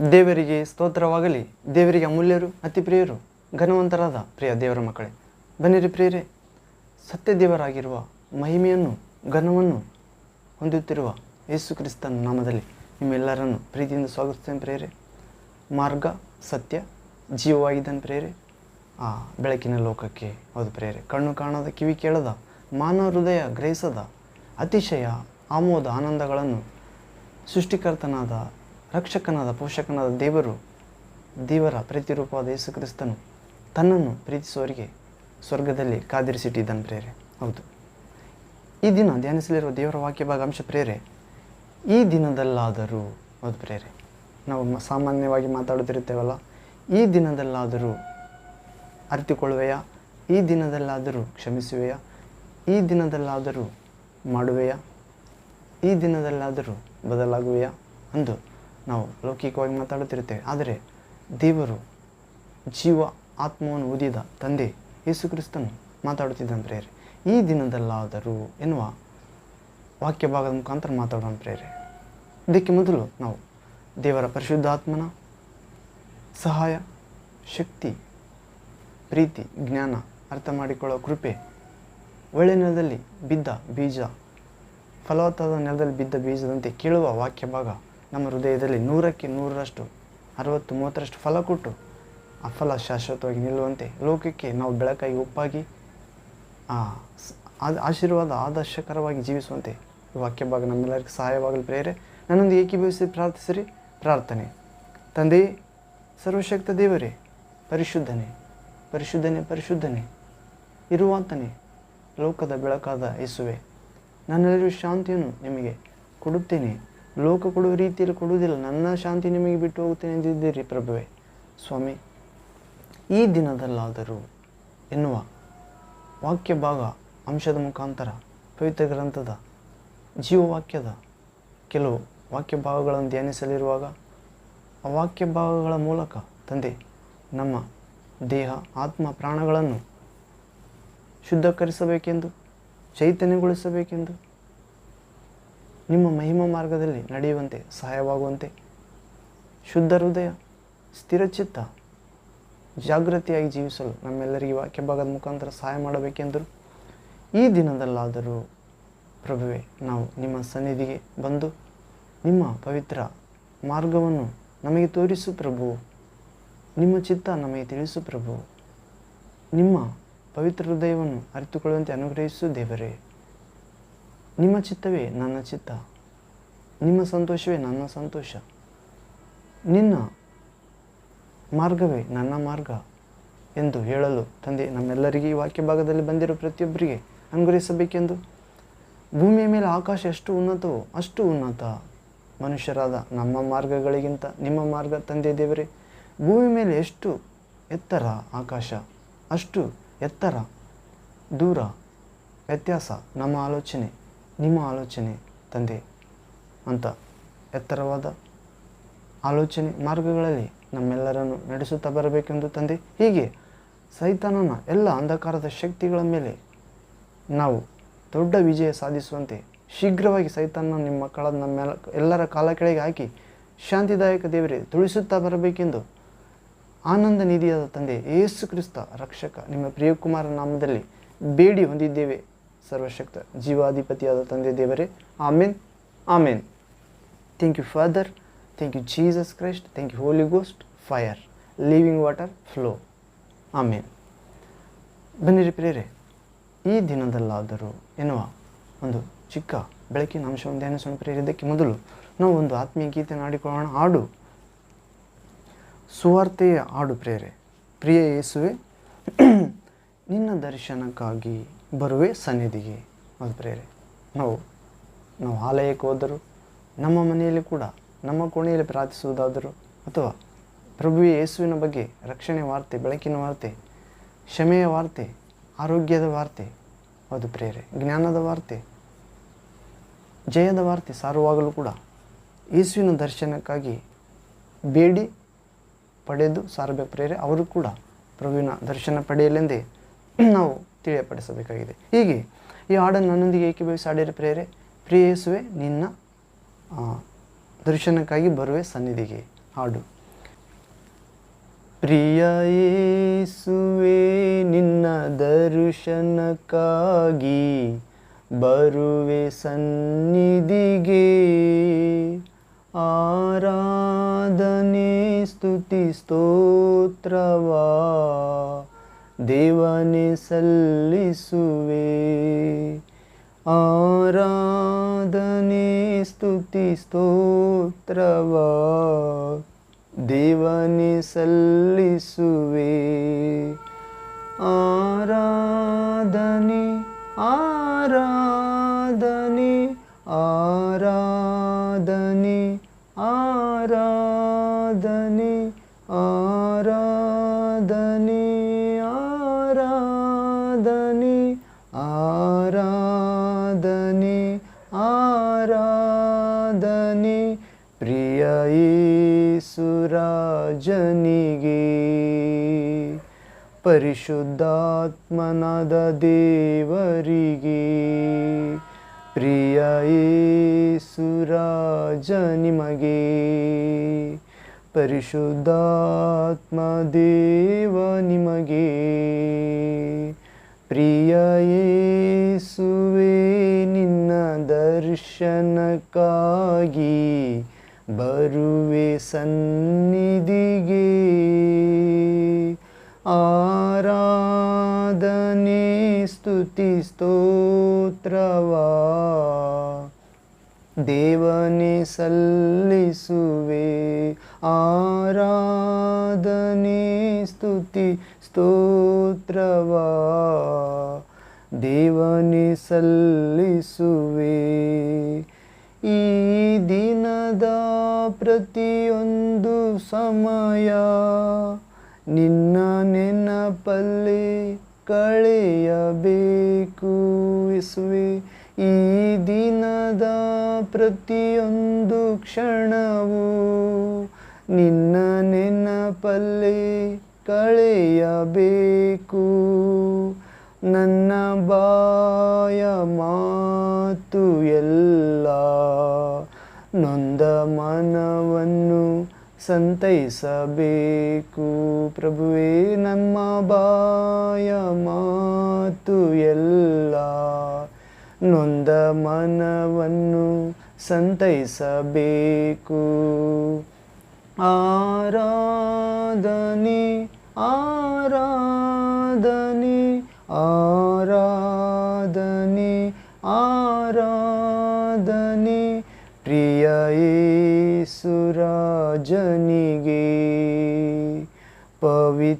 ದೇವರಿಗೆ ಸ್ತೋತ್ರವಾಗಲಿ, ದೇವರಿಗೆ ಅಮೂಲ್ಯರು ಅತಿ ಪ್ರಿಯರು ಘನವಂತರಾದ ಪ್ರಿಯ ದೇವರ ಮಕ್ಕಳೇ, ಬನ್ನಿರಿ ಪ್ರಿಯರೇ. ಸತ್ಯ ದೇವರಾಗಿರುವ ಮಹಿಮೆಯನ್ನು, ಘನವನ್ನು ಹೊಂದುತ್ತಿರುವ ಯೇಸು ಕ್ರಿಸ್ತನ ನಾಮದಲ್ಲಿ ನಿಮ್ಮೆಲ್ಲರನ್ನು ಪ್ರೀತಿಯಿಂದ ಸ್ವಾಗತಿಸ್ತೇನೆ ಪ್ರಿಯರೇ. ಮಾರ್ಗ, ಸತ್ಯ, ಜೀವವಾಗಿದ್ದಾನೆ ಪ್ರೇರೆ ಆ ಬೆಳಕಿನ ಲೋಕಕ್ಕೆ ಹೌದು ಪ್ರೇರೆ ಕಣ್ಣು ಕಾಣದ, ಕಿವಿ ಕೇಳದ ಮಾನವ ಹೃದಯ ಗ್ರಹಿಸದ, ಅತಿಶಯ, ಆಮೋದ ಆನಂದಗಳನ್ನು ಸೃಷ್ಟಿಕರ್ತನಾದ ರಕ್ಷಕನಾದ, ಪೋಷಕನಾದ ದೇವರು, ದೇವರ ಪ್ರೀತಿರೂಪವಾದ ಯೇಸು ಕ್ರಿಸ್ತನು ತನ್ನನ್ನು ಪ್ರೀತಿಸುವವರಿಗೆ ಸ್ವರ್ಗದಲ್ಲಿ ಕಾದಿರಿಸಿಟ್ಟಿದ್ದಾನೆ ಪ್ರೇರೆ ಹೌದು. ಈ ದಿನ ಧ್ಯಾನಿಸಲಿರುವ ದೇವರ ವಾಕ್ಯ ಭಾಗಾಂಶ ಪ್ರೇರೆ ಈ ದಿನದಲ್ಲಾದರೂ, ಹೌದು ಪ್ರೇರೆ ನಾವು ಸಾಮಾನ್ಯವಾಗಿ ಮಾತಾಡುತ್ತಿರುತ್ತೇವಲ್ಲ, ಈ ದಿನದಲ್ಲಾದರೂ ಅರಿತುಕೊಳ್ಳುವೆಯಾ, ಈ ದಿನದಲ್ಲಾದರೂ ಕ್ಷಮಿಸುವೆಯಾ, ಈ ದಿನದಲ್ಲಾದರೂ ಮಾಡುವೆಯಾ, ಈ ದಿನದಲ್ಲಾದರೂ ಬದಲಾಗುವೆಯಾ ಅಂದು ನಾವು ಲೌಕಿಕವಾಗಿ ಮಾತಾಡುತ್ತಿರುತ್ತೇವೆ. ಆದರೆ ದೇವರು ಜೀವ ಆತ್ಮವನ್ನು ಊದಿದ ತಂದೆ ಯೇಸು ಕ್ರಿಸ್ತನು ಪ್ರೇರೆ, ಈ ದಿನದಲ್ಲಾದರೂ ಎನ್ನುವ ವಾಕ್ಯ ಭಾಗದ ಮುಖಾಂತರ ಮಾತಾಡೋಣ ಪ್ರೇರೆ. ಇದಕ್ಕೆ ಮೊದಲು ನಾವು ದೇವರ ಪರಿಶುದ್ಧಾತ್ಮನ ಸಹಾಯ, ಶಕ್ತಿ, ಪ್ರೀತಿ, ಜ್ಞಾನ ಅರ್ಥ ಮಾಡಿಕೊಳ್ಳೋ ಕೃಪೆ, ಒಳ್ಳೆ ನೆಲದಲ್ಲಿ ಬಿದ್ದ ಬೀಜ, ಫಲವತ್ತಾದ ನೆಲದಲ್ಲಿ ಬಿದ್ದ ಬೀಜದಂತೆ ಕೇಳುವ ವಾಕ್ಯ ಭಾಗ ನಮ್ಮ ಹೃದಯದಲ್ಲಿ ನೂರಕ್ಕೆ ನೂರರಷ್ಟು, ಅರವತ್ತು, ಮೂವತ್ತರಷ್ಟು ಫಲ ಕೊಟ್ಟು ಆ ಫಲ ಶಾಶ್ವತವಾಗಿ ನಿಲ್ಲುವಂತೆ ಲೋಕಕ್ಕೆ ನಾವು ಬೆಳಕಾಗಿ ಉಪ್ಪಾಗಿ ಆ ಆಶೀರ್ವಾದ ಆದರ್ಶಕರವಾಗಿ ಜೀವಿಸುವಂತೆ ವಾಕ್ಯ ಭಾಗ ನಮ್ಮೆಲ್ಲರಿಗೂ ಸಹಾಯವಾಗಲು ಪ್ರೇರೆ ನನ್ನೊಂದು ಏಕೀಭವಿಸಿ ಪ್ರಾರ್ಥಿಸಿರಿ. ಪ್ರಾರ್ಥನೆ. ತಂದೆ, ಸರ್ವಶಕ್ತ ದೇವರೇ, ಪರಿಶುದ್ಧನೇ ಪರಿಶುದ್ಧನೇ ಪರಿಶುದ್ಧನೇ, ಇರುವಂತನೇ, ಲೋಕದ ಬೆಳಕಾದ ಯೇಸುವೆ ನನ್ನೆಲ್ಲರೂ ಶಾಂತಿಯನ್ನು ನಿಮಗೆ ಕೊಡುತ್ತೇನೆ. ಲೋಕ ಕೊಡುವ ರೀತಿಯಲ್ಲಿ ಕೊಡುವುದಿಲ್ಲ. ನನ್ನ ಶಾಂತಿ ನಿಮಗೆ ಬಿಟ್ಟು ಹೋಗುತ್ತೇನೆ ಎಂದಿದ್ದೀರಿ ಪ್ರಭುವೆ. ಸ್ವಾಮಿ, ಈ ದಿನದಲ್ಲಾದರೂ ಎನ್ನುವ ವಾಕ್ಯ ಭಾಗ, ಅಂಶದ ಮುಖಾಂತರ, ಪವಿತ್ರ ಗ್ರಂಥದ ಜೀವವಾಕ್ಯದ ಕೆಲವು ವಾಕ್ಯ ಭಾಗಗಳನ್ನು ಧ್ಯಾನಿಸಲಿರುವಾಗ, ಆ ವಾಕ್ಯ ಭಾಗಗಳ ಮೂಲಕ ತಂದೆ, ನಮ್ಮ ದೇಹ, ಆತ್ಮ, ಪ್ರಾಣಗಳನ್ನು ಶುದ್ಧೀಕರಿಸಬೇಕೆಂದು, ಚೈತನ್ಯಗೊಳಿಸಬೇಕೆಂದು ನಿಮ್ಮ ಮಹಿಮ ಮಾರ್ಗದಲ್ಲಿ ನಡೆಯುವಂತೆ, ಸಹಾಯವಾಗುವಂತೆ. ಶುದ್ಧ ಹೃದಯ ಸ್ಥಿರಚಿತ್ತ ಜಾಗೃತಿಯಾಗಿ ಜೀವಿಸಲು ನಮ್ಮೆಲ್ಲರಿಗೆ ವಾಕ್ಯ ಭಾಗದ ಮುಖಾಂತರ ಸಹಾಯ ಮಾಡಬೇಕೆಂದರು. ಈ ದಿನದಲ್ಲಾದರೂ ಪ್ರಭುವೆ, ನಾವು ನಿಮ್ಮ ಸನ್ನಿಧಿಗೆ ಬಂದು ನಿಮ್ಮ ಪವಿತ್ರ ಮಾರ್ಗವನ್ನು ನಮಗೆ ತೋರಿಸು ಪ್ರಭು. ನಿಮ್ಮ ಚಿತ್ತ ನಮಗೆ ತಿಳಿಸು ಪ್ರಭು. ನಿಮ್ಮ ಪವಿತ್ರ ಹೃದಯವನ್ನು ಅರಿತುಕೊಳ್ಳುವಂತೆ ಅನುಗ್ರಹಿಸು ದೇವರೇ. ನಿಮ್ಮ ಚಿತ್ತವೇ ನನ್ನ ಚಿತ್ತ. ನಿಮ್ಮ ಸಂತೋಷವೇ ನನ್ನ ಸಂತೋಷ. ನಿನ್ನ ಮಾರ್ಗವೇ ನನ್ನ ಮಾರ್ಗ ಎಂದು ಹೇಳಲು ತಂದೆ, ನಮ್ಮೆಲ್ಲರಿಗೆ ಈ ವಾಕ್ಯ ಭಾಗದಲ್ಲಿ ಬಂದಿರೋ ಪ್ರತಿಯೊಬ್ಬರಿಗೆ ಅನುಗ್ರಹಿಸಬೇಕೆಂದು. ಭೂಮಿಯ ಮೇಲೆ ಆಕಾಶ ಎಷ್ಟು ಉನ್ನತವೋ ಅಷ್ಟು ಉನ್ನತ. ಮನುಷ್ಯರಾದ ನಮ್ಮ ಮಾರ್ಗಗಳಿಗಿಂತ ನಿಮ್ಮ ಮಾರ್ಗ ತಂದೆ ದೇವರೇ, ಭೂಮಿ ಮೇಲೆ ಎಷ್ಟು ಎತ್ತರ ಆಕಾಶ, ಅಷ್ಟು ಎತ್ತರ ದೂರ ವ್ಯತ್ಯಾಸ ನಮ್ಮ ಆಲೋಚನೆ. ನಿಮ್ಮ ಆಲೋಚನೆ ತಂದೆ ಅಂತ ಎತ್ತರವಾದ ಆಲೋಚನೆ ಮಾರ್ಗಗಳಲ್ಲಿ ನಮ್ಮೆಲ್ಲರನ್ನು ನಡೆಸುತ್ತಾ ಬರಬೇಕೆಂದು ತಂದೆ. ಹೀಗೆ ಸೈತಾನನ ಎಲ್ಲ ಅಂಧಕಾರದ ಶಕ್ತಿಗಳ ಮೇಲೆ ನಾವು ದೊಡ್ಡ ವಿಜಯ ಸಾಧಿಸುವಂತೆ ಶೀಘ್ರವಾಗಿ ಸೈತಾನ ನಿಮ್ಮ ಮಕ್ಕಳ ನಮ್ಮೆಲ್ಲ ಎಲ್ಲರ ಕಾಲ ಕೆಳಗೆ ಹಾಕಿ ಶಾಂತಿದಾಯಕ ದೇವರೇ ತುಳಿಸುತ್ತಾ ಬರಬೇಕೆಂದು ಆನಂದ ನಿಧಿಯಾದ ತಂದೆ ಯೇಸು ಕ್ರಿಸ್ತ ರಕ್ಷಕ. ನಿಮ್ಮ ಪ್ರಿಯಕುಮಾರ ನಾಮದಲ್ಲಿ ಬೇಡಿ ಹೊಂದಿದ್ದೇವೆ. ಸರ್ವಶಕ್ತ, ಜೀವಾಧಿಪತಿಯಾದ ತಂದೆ ದೇವರೇ, amen amen. Thank you father thank you Jesus Christ thank you holy ghost fire living water flow amen ಬನ್ನಿರಿ ಪ್ರೇರೆ ಈ ದಿನದಲ್ಲಾದರೂ ಎನ್ನುವ ಒಂದು ಚಿಕ್ಕ ಬೆಳಕಿನ ಅಂಶವನ್ನು ಧ್ಯಾನಿಸೋಣ ಪ್ರೇರೆ ಇದಕ್ಕೆ ಮೊದಲು ನಾವು ಒಂದು ಆತ್ಮೀಯ ಗೀತೆ ನಾಡಿಕೊಳ್ಳೋಣ ಹಾಡು. ಸುವಾರ್ತೆಯ ಹಾಡು ಪ್ರೇರೆ ಪ್ರಿಯ ಯೇಸುವೆ, ನಿನ್ನ ದರ್ಶನಕ್ಕಾಗಿ ಬರುವೆ ಸನ್ನಿಧಿಗೆ ಅದು ಪ್ರೇರೆ ನಾವು ನಾವು ಆಲಯಕ್ಕೆ ಹೋದರೂ, ನಮ್ಮ ಮನೆಯಲ್ಲಿ ಕೂಡ, ನಮ್ಮ ಕೋಣೆಯಲ್ಲಿ ಪ್ರಾರ್ಥಿಸುವುದಾದರೂ, ಅಥವಾ ಪ್ರಭು ಯೇಸುವಿನ ಬಗ್ಗೆ ರಕ್ಷಣೆ ವಾರ್ತೆ, ಬೆಳಕಿನ ವಾರ್ತೆ, ಕ್ಷಮೆಯ ವಾರ್ತೆ, ಆರೋಗ್ಯದ ವಾರ್ತೆ ಅದು ಪ್ರೇರೆ ಜ್ಞಾನದ ವಾರ್ತೆ, ಜಯದ ವಾರ್ತೆ ಸಾರುವಾಗಲೂ ಕೂಡ ಯೇಸುವಿನ ದರ್ಶನಕ್ಕಾಗಿ ಬೇಡಿ ಪಡೆದು ಸಾರಬೇಕು ಪ್ರೇರೆ ಅವರು ಕೂಡ ಪ್ರಭುವಿನ ದರ್ಶನ ಪಡೆಯಲೆಂದೇ ನಾವು ತಿಳಿಯಪಡಿಸಬೇಕಾಗಿದೆ. ಹೀಗೆ ಈ ಹಾಡನ್ನು ನನ್ನೊಂದಿಗೆ ಏಕೀಭವಿಸಿ ಹಾಡಿರಿ ಪ್ರೇರೆ ಪ್ರಿಯ ಯೇಸುವೆ, ನಿನ್ನ ದರ್ಶನಕ್ಕಾಗಿ ಬರುವೆ ಸನ್ನಿಧಿಗೆ. ಹಾಡು. ಪ್ರಿಯ ಯೇಸುವೆ, ನಿನ್ನ ದರ್ಶನಕ್ಕಾಗಿ ಬರುವೆ ಸನ್ನಿಧಿಗೆ. ಆರಾಧನೆ, ಸ್ತುತಿ, ಸ್ತೋತ್ರವಾ. ದೇವನೇ ಸಲ್ಲಿಸುವೆ ಆರಾಧನೆ ಸ್ತುತಿ ಸ್ತೋತ್ರವಾ ದೇವನೇ ಸಲ್ಲಿಸುವೆ ಆರಾಧನೆ ಆರಾಧನೆ ಆರಾಧನೆ ಪರಿಶುದ್ಧಾತ್ಮನಾದ ದೇವರಿಗೆ ಪ್ರಿಯ ಸುರಾಜ ನಿಮಗೆ. ಪರಿಶುದ್ಧಾತ್ಮ ದೇವ ನಿಮಗೆ. ಪ್ರಿಯ ಸುವೆ ನಿನ್ನ ದರ್ಶನಕ್ಕಾಗಿ ಬರುವೆ ಸನ್ನಿಧಿಗೆ. ಸ್ತುತಿ ಸ್ತೋತ್ರವಾ. ದೇವನೇ ಸಲ್ಲಿಸುವೆ. ಆರಾಧನೆ ಸ್ತುತಿ ಸ್ತೋತ್ರವಾ. ದೇವನೇ ಸಲ್ಲಿಸುವೆ. ಈ ದಿನದ ಪ್ರತಿಯೊಂದು ಸಮಯ ನಿನ್ನ ನೆನಪಲ್ಲಿ ಕಳೆಯಬೇಕು ಇಸುವೆ ಈ ದಿನದ ಪ್ರತಿಯೊಂದು ಕ್ಷಣವು ನಿನ್ನ ನೆನಪಲ್ಲಿ ಕಳೆಯಬೇಕು. ನನ್ನ ಬಾಯ ಮಾತು ಎಲ್ಲ ನೊಂದ ಮನವನ್ನು ಸಂತೈಸಬೇಕು ಪ್ರಭುವೇ ನಮ್ಮ ಬಾಯ ಮಾತು ಎಲ್ಲ. ನೊಂದ ಮನವನ್ನು ಸಂತೈಸಬೇಕು ಆರಾಧನೆ ಆರಾಧನೆ ಆರಾಧನೆ सुराजनगे पवित्रात्मदेव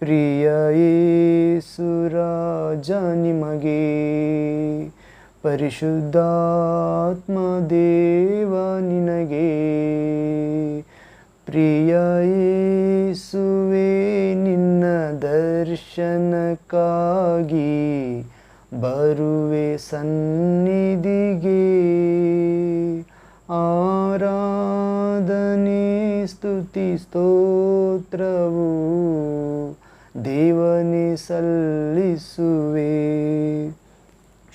प्रिय ऐ सुराजनिमगे परिशुद्धात्मदेवानिगे प्रिय सुवे निन्न दर्शनकागी ಬರುವೆ ಸನ್ನಿಧಿಗೆ ಆರಾಧನೆ ಸ್ತುತಿ ಸ್ತೋತ್ರವು ದೇವನೇ ಸಲ್ಲಿಸುವೆ.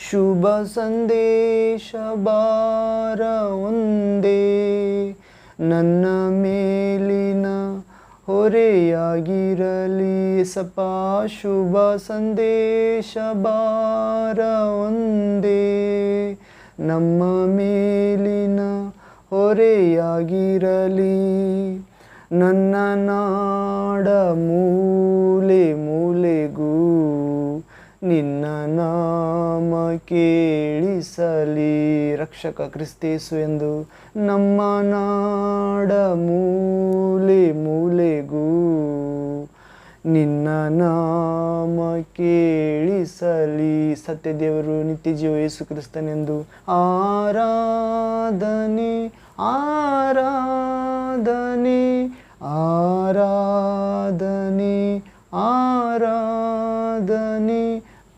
ಶುಭ ಸಂದೇಶ ಬಾರ ಒಂದೇ. ನನ್ನ ಮೇಲಿನ ಹೊರೆಯಾಗಿರಲಿ. ಸಪ ಶುಭ ಸಂದೇಶ ಬಾರ ಒಂದೇ. ನಮ್ಮ ಮೇಲಿನ ಹೊರೆಯಾಗಿರಲಿ. ನನ್ನ ನಾಡ ಮೂಲೆ ಮೂಲೆಗೂ ನಿನ್ನ ನಾಮ ಕೇಳಿಸಲಿ ರಕ್ಷಕ ಕ್ರಿಸ್ತೇಸು ಎಂದು ನಮ್ಮ ನಾಡ ಮೂಲೆ ಮೂಲೆಗೂ ನಿನ್ನ ನಾಮ ಕೇಳಿಸಲಿ. ಸತ್ಯದೇವರು ನಿತ್ಯ ಜೀವ ಯೇಸು ಕ್ರಿಸ್ತನೆಂದು ಆರಾಧನೆ ಆರಾಧನೆ ಆರಾಧನೆ ಆರಾಧನೆ.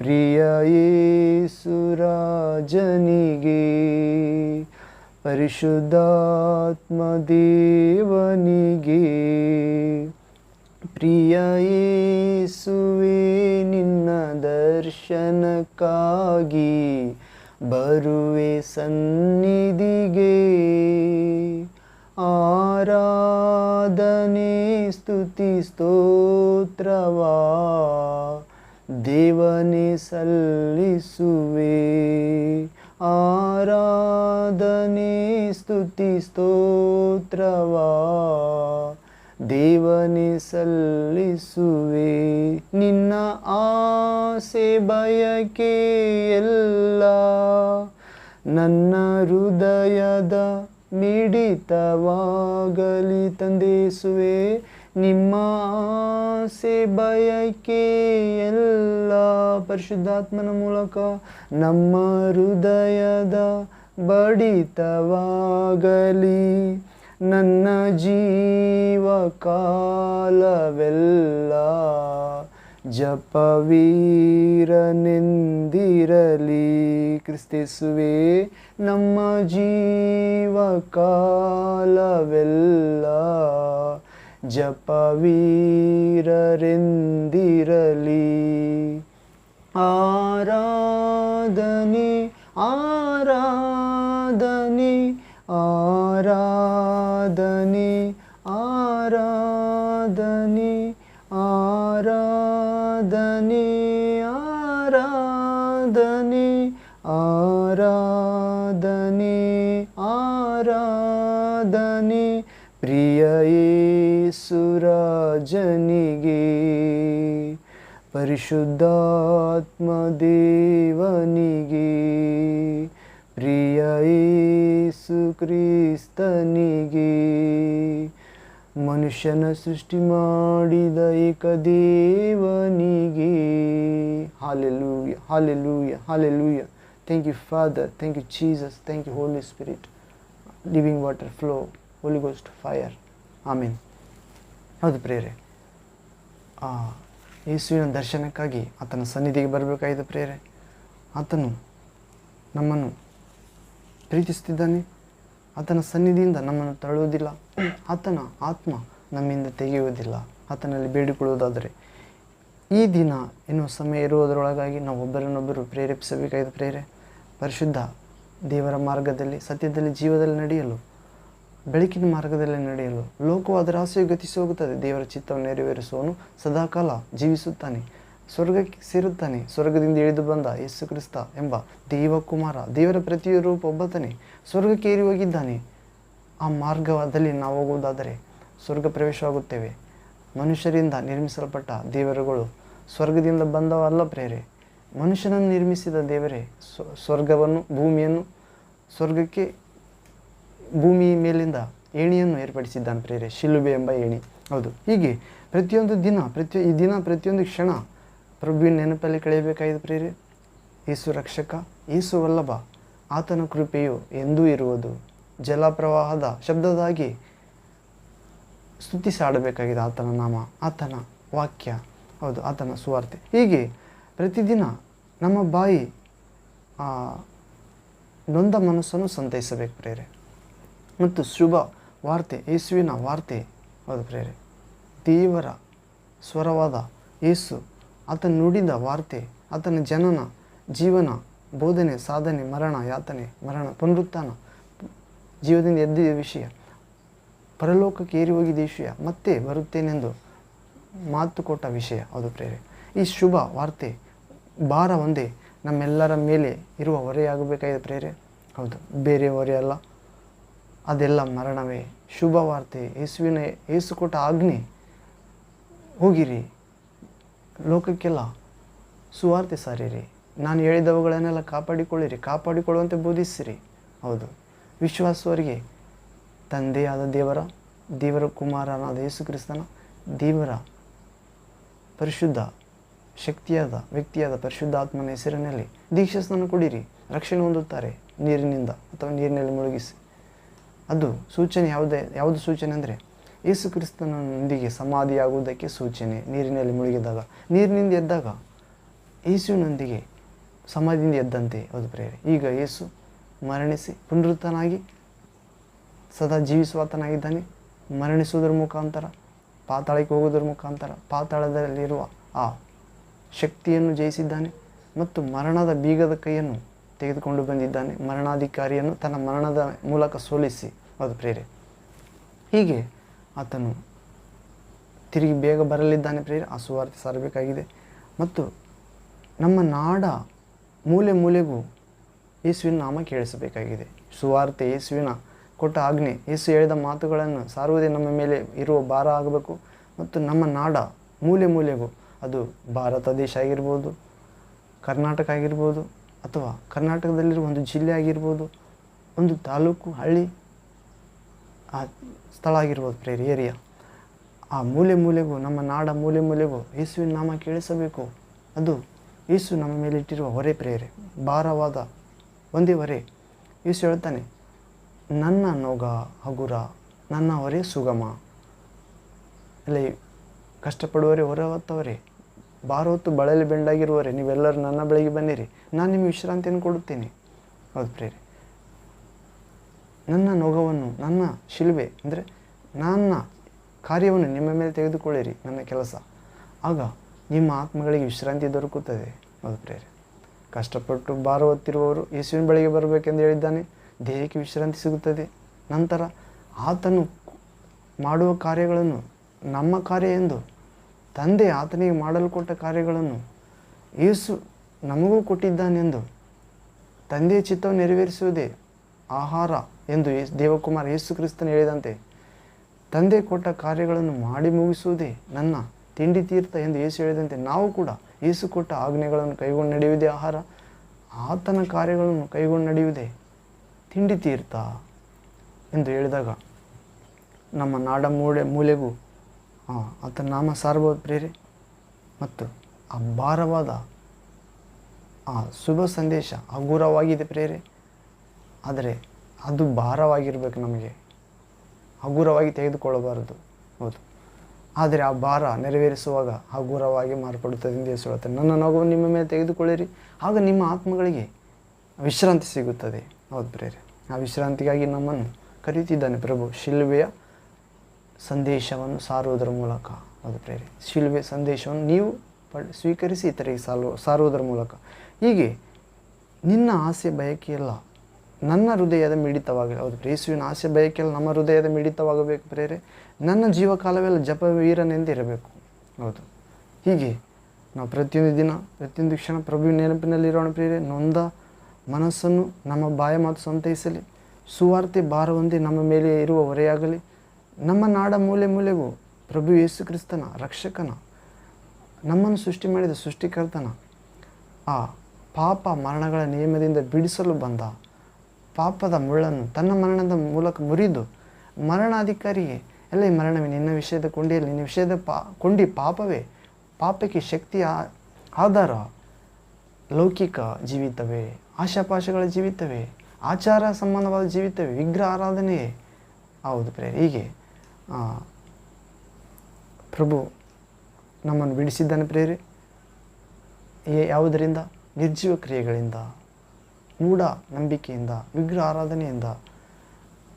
ಪ್ರಿಯ ಯೇಸುರಾಜನಿಗೆ ಪರಿಶುದ್ಧಾತ್ಮ ದೇವನಿಗೆ ಪ್ರಿಯ ಯೇಸುವೆ ನಿನ್ನ ದರ್ಶನಕ್ಕಾಗಿ ಬರುವೆ ಸನ್ನಿಧಿಗೆ ಆರಾಧನೆ ಸ್ತುತಿ ಸ್ತೋತ್ರವಾ ದೇವನೇ ಸಲ್ಲಿಸುವೆ. ಆರಾಧನೆ ಸ್ತುತಿ ಸ್ತೋತ್ರವಾ. ದೇವನೇ ಸಲ್ಲಿಸುವೆ. ನಿನ್ನ ಆಸೆ ಬಯಕೆ ಎಲ್ಲ ನನ್ನ ಹೃದಯದ ಮಿಡಿತವಾಗಲಿ ತಂದೇಸುವೆ ನಿಮ್ಮ ಆಸೆ, ಬಯಕೆ ಎಲ್ಲ ಪರಿಶುದ್ಧಾತ್ಮನ ಮೂಲಕ ನಮ್ಮ ಹೃದಯದ ಬಡಿತವಾಗಲಿ. ನನ್ನ ಜೀವ ಕಾಲವೆಲ್ಲ ಜಪವೀರನೆಂದಿರಲಿ. ಕ್ರಿಸ್ತಿಸುವೆ, ನಮ್ಮ ಜೀವ ಕಾಲವೆಲ್ಲ ಜಪವೀರರೆಂದಿರಲಿ. ಆರಾಧನೆ ಆರಾಧನೆ. ಯೇಸುರಾಜನಿಗೆ ಪರಿಶುದ್ಧಾತ್ಮ ದೇವನಿಗೆ ಪ್ರಿಯ ಯೇಸು ಕ್ರಿಸ್ತನಿಗೆ ಮನುಷ್ಯನ ಸೃಷ್ಟಿ ಮಾಡಿದ ಏಕ ದೇವನಿಗೆ hallelujah hallelujah hallelujah thank you father thank you Jesus thank you holy spirit living water flow holy ghost fire amen ಹೌದು ಪ್ರೇರೆ ಆ, ಯೇಸುವಿನ ದರ್ಶನಕ್ಕಾಗಿ ಆತನ ಸನ್ನಿಧಿಗೆ ಬರಬೇಕಾಯಿತು ಪ್ರೇರೆ ಆತನು ನಮ್ಮನ್ನು ಪ್ರೀತಿಸ್ತಿದ್ದಾನೆ ಆತನ ಸನ್ನಿಧಿಯಿಂದ ನಮ್ಮನ್ನು ತಳ್ಳುವುದಿಲ್ಲ. ಆತನ ಆತ್ಮ ನಮ್ಮಿಂದ ತೆಗೆಯುವುದಿಲ್ಲ. ಆತನಲ್ಲಿ ಬೇಡಿಕೊಳ್ಳುವುದಾದರೆ ಈ ದಿನ ಇನ್ನೂ ಸಮಯ ಇರುವುದರೊಳಗಾಗಿ ನಾವು ಒಬ್ಬರನ್ನೊಬ್ಬರು ಪ್ರೇರೇಪಿಸಬೇಕಾಯಿತು ಪ್ರೇರೆ ಪರಿಶುದ್ಧ ದೇವರ ಮಾರ್ಗದಲ್ಲಿ, ಸತ್ಯದಲ್ಲಿ, ಜೀವದಲ್ಲಿ ನಡೆಯಲು ಬೆಳಕಿನ ಮಾರ್ಗದಲ್ಲಿ ನಡೆಯಲು ಲೋಕವು ಅದರ ಆಸೆಯು ಗತಿಸಿ ಹೋಗುತ್ತದೆ ದೇವರ ಚಿತ್ತವನ್ನು ನೆರವೇರಿಸುವನು ಸದಾಕಾಲ ಜೀವಿಸುತ್ತಾನೆ. ಸ್ವರ್ಗಕ್ಕೆ ಸೇರುತ್ತಾನೆ. ಸ್ವರ್ಗದಿಂದ ಇಳಿದು ಬಂದ ಯೇಸು ಕ್ರಿಸ್ತ ಎಂಬ ದೇವಕುಮಾರ ದೇವರ ಪ್ರತಿಯೊ ರೂಪ ಒಬ್ಬತನೇ. ಸ್ವರ್ಗಕ್ಕೆ ಏರಿ ಹೋಗಿದ್ದಾನೆ. ಆ ಮಾರ್ಗದಲ್ಲಿ ನಾವು ಹೋಗುವುದಾದರೆ ಸ್ವರ್ಗ ಪ್ರವೇಶವಾಗುತ್ತೇವೆ. ಮನುಷ್ಯರಿಂದ ನಿರ್ಮಿಸಲ್ಪಟ್ಟ ದೇವರುಗಳು ಸ್ವರ್ಗದಿಂದ ಬಂದವಲ್ಲ ಪ್ರೇರೆ. ಮನುಷ್ಯನನ್ನು ನಿರ್ಮಿಸಿದ ದೇವರೇ ಸ್ವ- ಸ್ವರ್ಗವನ್ನು, ಭೂಮಿಯನ್ನು ಸ್ವರ್ಗಕ್ಕೆ ಭೂಮಿ ಮೇಲಿಂದ ಏಣಿಯನ್ನು ಏರ್ಪಡಿಸಿದ್ದಾನೆ ಪ್ರೇರೆ ಶಿಲುಬೆ ಎಂಬ ಏಣಿ. ಹೌದು. ಹೀಗೆ ಪ್ರತಿಯೊಂದು ದಿನ, ಪ್ರತಿ, ಈ ದಿನ ಪ್ರತಿಯೊಂದು ಕ್ಷಣ ಪ್ರಭುವಿನ ನೆನಪಲ್ಲಿ ಕಳೆಯಬೇಕಾಗಿದೆ ಪ್ರೇರೆ ಏಸು ರಕ್ಷಕ, ಏಸು ವಲ್ಲಭ, ಆತನ ಕೃಪೆಯು ಎಂದೂ ಇರುವುದು ಜಲಪ್ರವಾಹದ ಶಬ್ದದಾಗಿ ಸ್ತುತಿ ಸಾಡಬೇಕಾಗಿದೆ ಆತನ ನಾಮ, ಆತನ ವಾಕ್ಯ, ಹೌದು, ಆತನ ಸುವಾರ್ತೆ. ಹೀಗೆ ಪ್ರತಿದಿನ ನಮ್ಮ ಬಾಯಿ ನೊಂದ ಮನಸ್ಸನ್ನು ಸಂತೈಸಬೇಕು ಪ್ರೇರೆ ಮತ್ತು ಶುಭ ವಾರ್ತೆ, ಯೇಸುವಿನ ವಾರ್ತೆ ಹೌದು ಪ್ರೇರೆ. ದೇವರ ಸ್ವರವಾದ ಯೇಸು, ಆತನ ನುಡಿದ ವಾರ್ತೆ, ಆತನ ಜನನ, ಜೀವನ, ಬೋಧನೆ, ಸಾಧನೆ, ಮರಣ, ಯಾತನೆ, ಮರಣ, ಪುನರುತ್ಥಾನ, ಜೀವದಿಂದ ಎದ್ದಿದ ವಿಷಯ. ಪರಲೋಕಕ್ಕೆ ಏರಿ ಹೋಗಿದ್ದ ವಿಷಯ. ಮತ್ತೆ ಬರುತ್ತೇನೆಂದು ಮಾತು ಕೊಟ್ಟ ವಿಷಯ ಹೌದು ಪ್ರೇರೆ. ಈ ಶುಭ ವಾರ್ತೆ, ಭಾರ ಒಂದೇ ನಮ್ಮೆಲ್ಲರ ಮೇಲೆ ಇರುವ ಹೊರೆಯಾಗಬೇಕಾಗಿದೆ ಪ್ರೇರೆ. ಹೌದು ಬೇರೆ ಹೊರೆ ಅಲ್ಲ. ಅದೆಲ್ಲ ಮರಣವೇ. ಶುಭವಾರ್ತೆ. ಯೇಸುವಿನ ಯೇಸು ಕೊಟ್ಟ ಆಜ್ಞೆ. ಹೋಗಿರಿ. ಲೋಕಕ್ಕೆಲ್ಲ ಸುವಾರ್ತೆ ಸಾರಿರಿ. ನಾನು ಹೇಳಿದವುಗಳನ್ನೆಲ್ಲ ಕಾಪಾಡಿಕೊಳ್ಳಿರಿ. ಕಾಪಾಡಿಕೊಳ್ಳುವಂತೆ ಬೋಧಿಸಿರಿ. ಹೌದು. ವಿಶ್ವಾಸವರಿಗೆ ತಂದೆಯಾದ ದೇವರ ದೇವರ ಕುಮಾರನಾದ ಯೇಸು ಕ್ರಿಸ್ತನ ದೇವರ ಪರಿಶುದ್ಧ ಶಕ್ತಿಯಾದ, ವ್ಯಕ್ತಿಯಾದ ಪರಿಶುದ್ಧ ಆತ್ಮನ ಹೆಸರಿನಲ್ಲಿ ದೀಕ್ಷಾಸ್ನಾನ ಕೊಡಿರಿ ರಕ್ಷಣೆ ಹೊಂದುತ್ತಾರೆ. ನೀರಿನಿಂದ ಅಥವಾ ನೀರಿನಲ್ಲಿ ಮುಳುಗಿಸಿ. ಅದು ಸೂಚನೆ ಯಾವುದೇ, ಯಾವುದು ಸೂಚನೆ ಅಂದರೆ ಯೇಸು ಕ್ರಿಸ್ತನೊಂದಿಗೆ ಸಮಾಧಿಯಾಗುವುದಕ್ಕೆ ಸೂಚನೆ, ನೀರಿನಲ್ಲಿ ಮುಳುಗಿದಾಗ. ನೀರಿನಿಂದ ಎದ್ದಾಗ ಯೇಸುವಿನೊಂದಿಗೆ ಸಮಾಧಿಯಿಂದ ಎದ್ದಂತೆ ಅದು ಪ್ರೇರೆ ಈಗ ಯೇಸು ಮರಣಿಸಿ ಪುನರುತ್ತನಾಗಿ ಸದಾ ಜೀವಿಸುವಾತನಾಗಿದ್ದಾನೆ. ಮರಣಿಸುವುದರ ಮುಖಾಂತರ, ಪಾತಾಳಕ್ಕೆ ಹೋಗುವುದರ ಮುಖಾಂತರ, ಪಾತಾಳದಲ್ಲಿರುವ ಆ ಶಕ್ತಿಯನ್ನು ಜಯಿಸಿದ್ದಾನೆ. ಮತ್ತು ಮರಣದ ಬೀಗದ ಕೈಯನ್ನು ತೆಗೆದುಕೊಂಡು ಬಂದಿದ್ದಾನೆ. ಮರಣಾಧಿಕಾರಿಯನ್ನು ತನ್ನ ಮರಣದ ಮೂಲಕ ಸೋಲಿಸಿ. ಅದು ಪ್ರೇರೆ ಹೀಗೆ ಆತನು ತಿರುಗಿ ಬೇಗ ಬರಲಿದ್ದಾನೆ ಪ್ರೇರೆ ಆ ಸುವಾರ್ತೆ ಸಾರಬೇಕಾಗಿದೆ. ಮತ್ತು ನಮ್ಮ ನಾಡ ಮೂಲೆ ಮೂಲೆಗೂ ಯೇಸುವಿನ ನಾಮ ಕೇಳಿಸಬೇಕಾಗಿದೆ. ಸುವಾರ್ತೆ ಯೇಸುವಿನ ಕೊಟ್ಟ ಆಜ್ಞೆ. ಯೇಸು ಹೇಳಿದ ಮಾತುಗಳನ್ನು ಸಾರುವುದೇ ನಮ್ಮ ಮೇಲೆ ಇರುವ ಭಾರ ಆಗಬೇಕು. ಮತ್ತು ನಮ್ಮ ನಾಡ ಮೂಲೆ ಮೂಲೆಗೂ ಅದು ಭಾರತ ದೇಶ ಆಗಿರ್ಬೋದು, ಕರ್ನಾಟಕ ಆಗಿರ್ಬೋದು ಅಥವಾ ಕರ್ನಾಟಕದಲ್ಲಿರುವ ಒಂದು ಜಿಲ್ಲೆ ಆಗಿರ್ಬೋದು, ಒಂದು ತಾಲೂಕು, ಹಳ್ಳಿ, ಆ ಸ್ಥಳ ಆಗಿರ್ಬೋದು, ಪ್ರೇರಿ ಏರಿಯಾ, ಆ ಮೂಲೆ ಮೂಲೆಗೂ, ನಮ್ಮ ನಾಡ ಮೂಲೆ ಮೂಲೆಗೂ ಯೇಸುವಿನ ನಾಮ ಕೇಳಿಸಬೇಕು. ಅದು ಯೇಸು ನಮ್ಮ ಮೇಲೆ ಇಟ್ಟಿರುವ ಹೊರೆ ಪ್ರೇರೆ, ಭಾರವಾದ ಒಂದೇ ಹೊರೆ. ಯೇಸು ಹೇಳ್ತಾನೆ, ನನ್ನ ನೋಗ ಹಗುರ, ನನ್ನ ಹೊರೆ ಸುಗಮ. ಅಲ್ಲಿ ಕಷ್ಟಪಡುವವರೇ ಹೊರ ಹೊತ್ತು ಬಳಲಿ ಬೆಂಡಾಗಿರುವರೆ, ನೀವೆಲ್ಲರೂ ನನ್ನ ಬಳಿಗೆ ಬನ್ನಿರಿ. ನಾನು ನಿಮಗೆ ವಿಶ್ರಾಂತಿಯನ್ನು ಕೊಡುತ್ತೇನೆ. ಹೌದು ಪ್ರೇರಿ ನನ್ನ ನೊಗವನ್ನು, ನನ್ನ ಶಿಲುಬೆ, ಅಂದರೆ ನನ್ನ ಕಾರ್ಯವನ್ನು ನಿಮ್ಮ ಮೇಲೆ ತೆಗೆದುಕೊಳ್ಳಿರಿ, ನನ್ನ ಕೆಲಸ. ಆಗ ನಿಮ್ಮ ಆತ್ಮಗಳಿಗೆ ವಿಶ್ರಾಂತಿ ದೊರಕುತ್ತದೆ. ಹೌದು ಪ್ರೇರಿ ಕಷ್ಟಪಟ್ಟು ಭಾರ ಹೊತ್ತಿರುವವರು ಯೇಸುವಿನ ಬಳಿಗೆ ಬರಬೇಕೆಂದು ಹೇಳಿದ್ದಾನೆ. ದೇಹಕ್ಕೆ ವಿಶ್ರಾಂತಿ ಸಿಗುತ್ತದೆ. ನಂತರ ಆತನು ಮಾಡುವ ಕಾರ್ಯಗಳನ್ನು ನಮ್ಮ ಕಾರ್ಯ ಎಂದು ತಂದೆ ಆತನಿಗೆ ಮಾಡಲು ಕೊಟ್ಟ ಕಾರ್ಯಗಳನ್ನು ಯೇಸು ನಮಗೂ ಕೊಟ್ಟಿದ್ದಾನೆಂದು ತಂದೆಯ ಚಿತ್ತವು ನೆರವೇರಿಸುವುದೇ ಆಹಾರ ಎಂದು ದೇವಕುಮಾರ ಯೇಸು ಕ್ರಿಸ್ತನು ಹೇಳಿದಂತೆ, ತಂದೆ ಕೊಟ್ಟ ಕಾರ್ಯಗಳನ್ನು ಮಾಡಿ ಮುಗಿಸುವುದೇ ನನ್ನ ತಿಂಡಿ ತೀರ್ಥ ಎಂದು ಯೇಸು ಹೇಳಿದಂತೆ, ನಾವು ಕೂಡ ಯೇಸು ಕೊಟ್ಟ ಆಜ್ಞೆಗಳನ್ನು ಕೈಗೊಂಡು ನಡೆಯುವುದೇ ಆಹಾರ, ಆತನ ಕಾರ್ಯಗಳನ್ನು ಕೈಗೊಂಡು ನಡೆಯುವುದೇ ತಿಂಡಿ ತೀರ್ಥ ಎಂದು ಹೇಳಿದಾಗ, ನಮ್ಮ ನಾಡ ಮೂಳೆ ಮೂಲೆಗೂ ಆತನ ನಾಮ ಸಾರಬಹುದು ಪ್ರೇರೆ ಮತ್ತು ಆ ಭಾರವಾದ ಆ ಶುಭ ಸಂದೇಶ ಹಗುರವಾಗಿದೆ ಪ್ರೇರೆ ಆದರೆ ಅದು ಭಾರವಾಗಿರಬೇಕು ನಮಗೆ. ಹಗುರವಾಗಿ ತೆಗೆದುಕೊಳ್ಳಬಾರದು. ಹೌದು. ಆದರೆ ಆ ಭಾರ ನೆರವೇರಿಸುವಾಗ ಹಗುರವಾಗಿ ಮಾರ್ಪಡುತ್ತದೆ ಎಂದು ಹೇಳುತ್ತೆ ಹೇಳ್ತಾನೆ ನನ್ನ ನಗುವನ್ನು ನಿಮ್ಮ ಮೇಲೆ ತೆಗೆದುಕೊಳ್ಳಿರಿ. ಆಗ ನಿಮ್ಮ ಆತ್ಮಗಳಿಗೆ ವಿಶ್ರಾಂತಿ ಸಿಗುತ್ತದೆ. ಹೌದು ಪ್ರೇರೆ ಆ ವಿಶ್ರಾಂತಿಗಾಗಿ ನಮ್ಮನ್ನು ಕರೆಯುತ್ತಿದ್ದಾನೆ ಪ್ರಭು. ಶಿಲ್ವೆಯ ಸಂದೇಶವನ್ನು ಸಾರುವುದರ ಮೂಲಕ ಅದು ಪ್ರೇರೆ. ಶಿಲುಬೆ ಸಂದೇಶವನ್ನು ನೀವು ಪಡ್, ಸ್ವೀಕರಿಸಿ ಇತರಿಗೆ ಸಾಲು, ಸಾರುವುದರ ಮೂಲಕ. ಹೀಗೆ ನಿನ್ನ ಆಸೆ ಬಯಕೆಯಲ್ಲ ನನ್ನ ಹೃದಯದ ಮಿಡಿತವಾಗಲಿ ಹೌದು ಯೇಸುವಿನ ಆಸೆ ಬಯಕೆಲ್ಲ ನಮ್ಮ ಹೃದಯದ ಮಿಡಿತವಾಗಬೇಕು ಪ್ರೇರೆ. ನನ್ನ ಜೀವಕಾಲವೆಲ್ಲ ಜಪವೀರನೆಂದಿರಬೇಕು ಹೌದು. ಹೀಗೆ ನಾವು ಪ್ರತಿಯೊಂದು ದಿನ, ಪ್ರತಿಯೊಂದು ಕ್ಷಣ ಪ್ರಭು ನೆನಪಿನಲ್ಲಿರೋಣ ಪ್ರೇರೆ. ನೊಂದ ಮನಸ್ಸನ್ನು ನಮ್ಮ ಬಾಯ ಮಾತು ಸಂತೈಸಲಿ. ಸುವಾರ್ತೆ ಭಾರವೊಂದೇ ನಮ್ಮ ಮೇಲೆ ಇರುವ ಹೊರೆಯಾಗಲಿ. ನಮ್ಮ ನಾಡ ಮೂಲೆ ಮೂಲೆಗೂ ಪ್ರಭು ಯೇಸು ಕ್ರಿಸ್ತನ ರಕ್ಷಕನ, ನಮ್ಮನ್ನು ಸೃಷ್ಟಿ ಮಾಡಿದ ಸೃಷ್ಟಿಕರ್ತನ, ಆ ಪಾಪ ಮರಣಗಳ ನಿಯಮದಿಂದ ಬಿಡಿಸಲು ಬಂದ ಪಾಪದ ಮುಳ್ಳನ್ನು ತನ್ನ ಮರಣದ ಮೂಲಕ ಮುರಿದು ಮರಣಾಧಿಕಾರಿಗೆ, ಎಲ್ಲ ಈ ಮರಣವೇ, ನಿನ್ನ ವಿಷಯದ ಕೊಂಡಿಯಲ್ಲಿ, ನಿನ್ನ ವಿಷಯದ ಪಾ, ಕೊಂಡಿ ಪಾಪವೇ, ಪಾಪಕ್ಕೆ ಶಕ್ತಿಯ ಆಧಾರ ಲೌಕಿಕ ಜೀವಿತವೇ, ಆಶಾಪಾಶಗಳ ಜೀವಿತವೇ, ಆಚಾರ ಸಂಬಂಧವಾದ ಜೀವಿತವೇ, ವಿಗ್ರಹ ಆರಾಧನೆಯೇ. ಹೌದು ಪ್ರೇರೆ ಹೀಗೆ ಪ್ರಭು ನಮ್ಮನ್ನು ಬಿಡಿಸಿದ್ದಾನೆ ಪ್ರೇರಿ. ಯಾವುದರಿಂದ? ನಿರ್ಜೀವ ಕ್ರಿಯೆಗಳಿಂದ, ಮೂಢ ನಂಬಿಕೆಯಿಂದ, ವಿಗ್ರಹ ಆರಾಧನೆಯಿಂದ,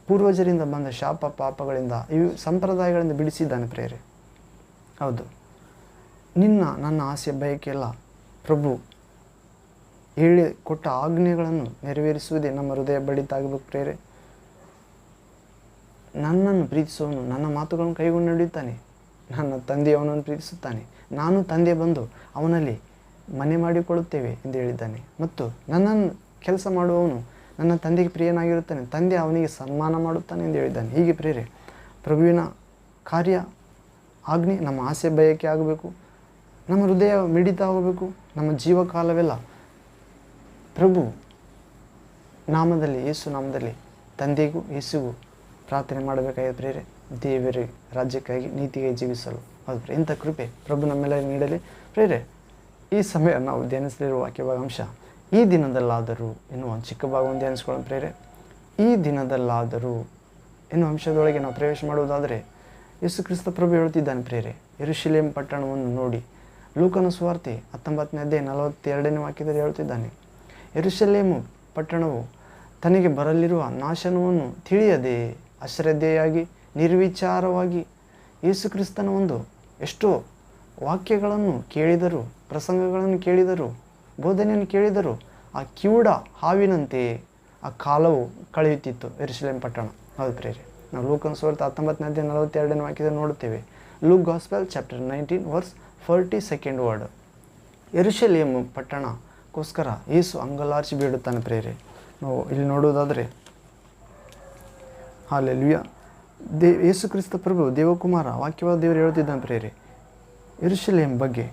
ಪೂರ್ವಜರಿಂದ ಬಂದ ಶಾಪ ಪಾಪಗಳಿಂದ, ಇವು ಸಂಪ್ರದಾಯಗಳಿಂದ ಬಿಡಿಸಿದ್ದಾನೆ ಪ್ರೇರೆ. ಹೌದು. ನಿನ್ನ, ನನ್ನ ಆಸೆ ಬಯಕೆಲ್ಲ ಪ್ರಭು ಹೇಳಿ ಕೊಟ್ಟ ಆಜ್ಞೆಗಳನ್ನು ನೆರವೇರಿಸುವುದೇ ನಮ್ಮ ಹೃದಯ ಬಡಿತಾಗಬೇಕು ಪ್ರೇರೆ. ನನ್ನನ್ನು ಪ್ರೀತಿಸುವವನು ನನ್ನ ಮಾತುಗಳನ್ನು ಕೈಗೊಂಡು ನಡೆಯುತ್ತಾನೆ. ನನ್ನ ತಂದೆ ಅವನನ್ನು ಪ್ರೀತಿಸುತ್ತಾನೆ. ನಾನು ತಂದೆ ಬಂದು ಅವನಲ್ಲಿ ಮನೆ ಮಾಡಿಕೊಳ್ಳುತ್ತೇವೆ ಎಂದು ಹೇಳಿದ್ದಾನೆ. ಮತ್ತು ನನ್ನನ್ನು ಕೆಲಸ ಮಾಡುವವನು ನನ್ನ ತಂದೆಗೆ ಪ್ರಿಯನಾಗಿರುತ್ತಾನೆ. ತಂದೆ ಅವನಿಗೆ ಸನ್ಮಾನ ಮಾಡುತ್ತಾನೆ ಎಂದು ಹೇಳಿದ್ದಾನೆ. ಹೀಗೆ ಪ್ರೇರೆ ಪ್ರಭುವಿನ ಕಾರ್ಯ ಆಜ್ಞೆ ನಮ್ಮ ಆಸೆ ಬಯಕೆ ಆಗಬೇಕು. ನಮ್ಮ ಹೃದಯ ಮಿಡಿತ ಆಗಬೇಕು ನಮ್ಮ ಜೀವಕಾಲವೆಲ್ಲ ಪ್ರಭು ನಾಮದಲ್ಲಿ, ಯೇಸು ನಾಮದಲ್ಲಿ, ತಂದೆಗೂ, ಯೇಸುಗೂ ಪ್ರಾರ್ಥನೆ ಮಾಡಬೇಕಾಗಿದೆ ಪ್ರೇರೆ ದೇವರ, ರಾಜ್ಯಕ್ಕಾಗಿ ನೀತಿಗೆ ಜೀವಿಸಲು. ಹೌದು. ಇಂಥ ಕೃಪೆ ಪ್ರಭು ನಮ್ಮೆಲ್ಲ ನೀಡಲಿ. ಪ್ರೇರೆ ಈ ಸಮಯ ನಾವು ಧ್ಯಾನಿಸಲಿರುವ ವಾಕ್ಯ ಭಾಗಾಂಶ, ಈ ದಿನದಲ್ಲಾದರೂ ಎನ್ನುವ ಚಿಕ್ಕ ಭಾಗವನ್ನು ಧ್ಯಾನಿಸ್ಕೊಳ್ಳೋಣ ಪ್ರೇರೆ ಈ ದಿನದಲ್ಲಾದರೂ ಎನ್ನುವ ಅಂಶದೊಳಗೆ ನಾವು ಪ್ರವೇಶ ಮಾಡುವುದಾದರೆ, ಯೇಸು ಕ್ರಿಸ್ತ ಪ್ರಭು ಹೇಳುತ್ತಿದ್ದಾನೆ ಪ್ರೇರೆ ಯರುಶಿಲೇಮ್ ಪಟ್ಟಣವನ್ನು ನೋಡಿ. ಲೂಕನ ಸ್ವಾರ್ತೆ ಹತ್ತೊಂಬತ್ತನೇ ಅಧ್ಯಾಯ ನಲವತ್ತೆರಡನೇ ವಾಕ್ಯದಲ್ಲಿ ಹೇಳುತ್ತಿದ್ದಾನೆ ಯರುಶಲೇಮು ಪಟ್ಟಣವು ತನಗೆ ಬರಲಿರುವ ನಾಶನವನ್ನು ತಿಳಿಯದೆ ಅಶ್ರದ್ಧೆಯಾಗಿ, ನಿರ್ವಿಚಾರವಾಗಿ ಯೇಸುಕ್ರಿಸ್ತನ ಒಂದು ಎಷ್ಟೋ ವಾಕ್ಯಗಳನ್ನು ಕೇಳಿದರು, ಪ್ರಸಂಗಗಳನ್ನು ಕೇಳಿದರು, ಬೋಧನೆಯನ್ನು ಕೇಳಿದರು ಆ ಕಿವುಡ ಹಾವಿನಂತೆ ಆ ಕಾಲವು ಕಳೆಯುತ್ತಿತ್ತು ಎರಿಸಲೇಮ್ ಪಟ್ಟಣ. ಹೌದು ಪ್ರೇರೆ ನಾವು ಲೂಕನ್ ಸುವರ್ತ ಹತ್ತೊಂಬತ್ತನೇ ನಲವತ್ತೆರಡನೇ ವಾಕ್ಯದಲ್ಲಿ ನೋಡುತ್ತೇವೆ. Luke gospel chapter nineteen verse forty second word. ಎರುಶಲೇಮ್ ಪಟ್ಟಣಕ್ಕೋಸ್ಕರ ಏಸು ಅಂಗಲಾರ್ಚಿ ಬೀಡುತ್ತಾನೆ ಪ್ರೇರೆ ನಾವು ಇಲ್ಲಿ ನೋಡುವುದಾದರೆ ಹಾಲೆಲುಯ್ಯ ದೇ, ಯೇಸು ಕ್ರಿಸ್ತ ಪ್ರಭು, ದೇವಕುಮಾರ, ವಾಕ್ಯವಾದ ದೇವರು ಹೇಳುತ್ತಿದ್ದಾನೆ ಪ್ರೇರೆ ಎರುಶಲೇಮ್ ಬಗ್ಗೆ,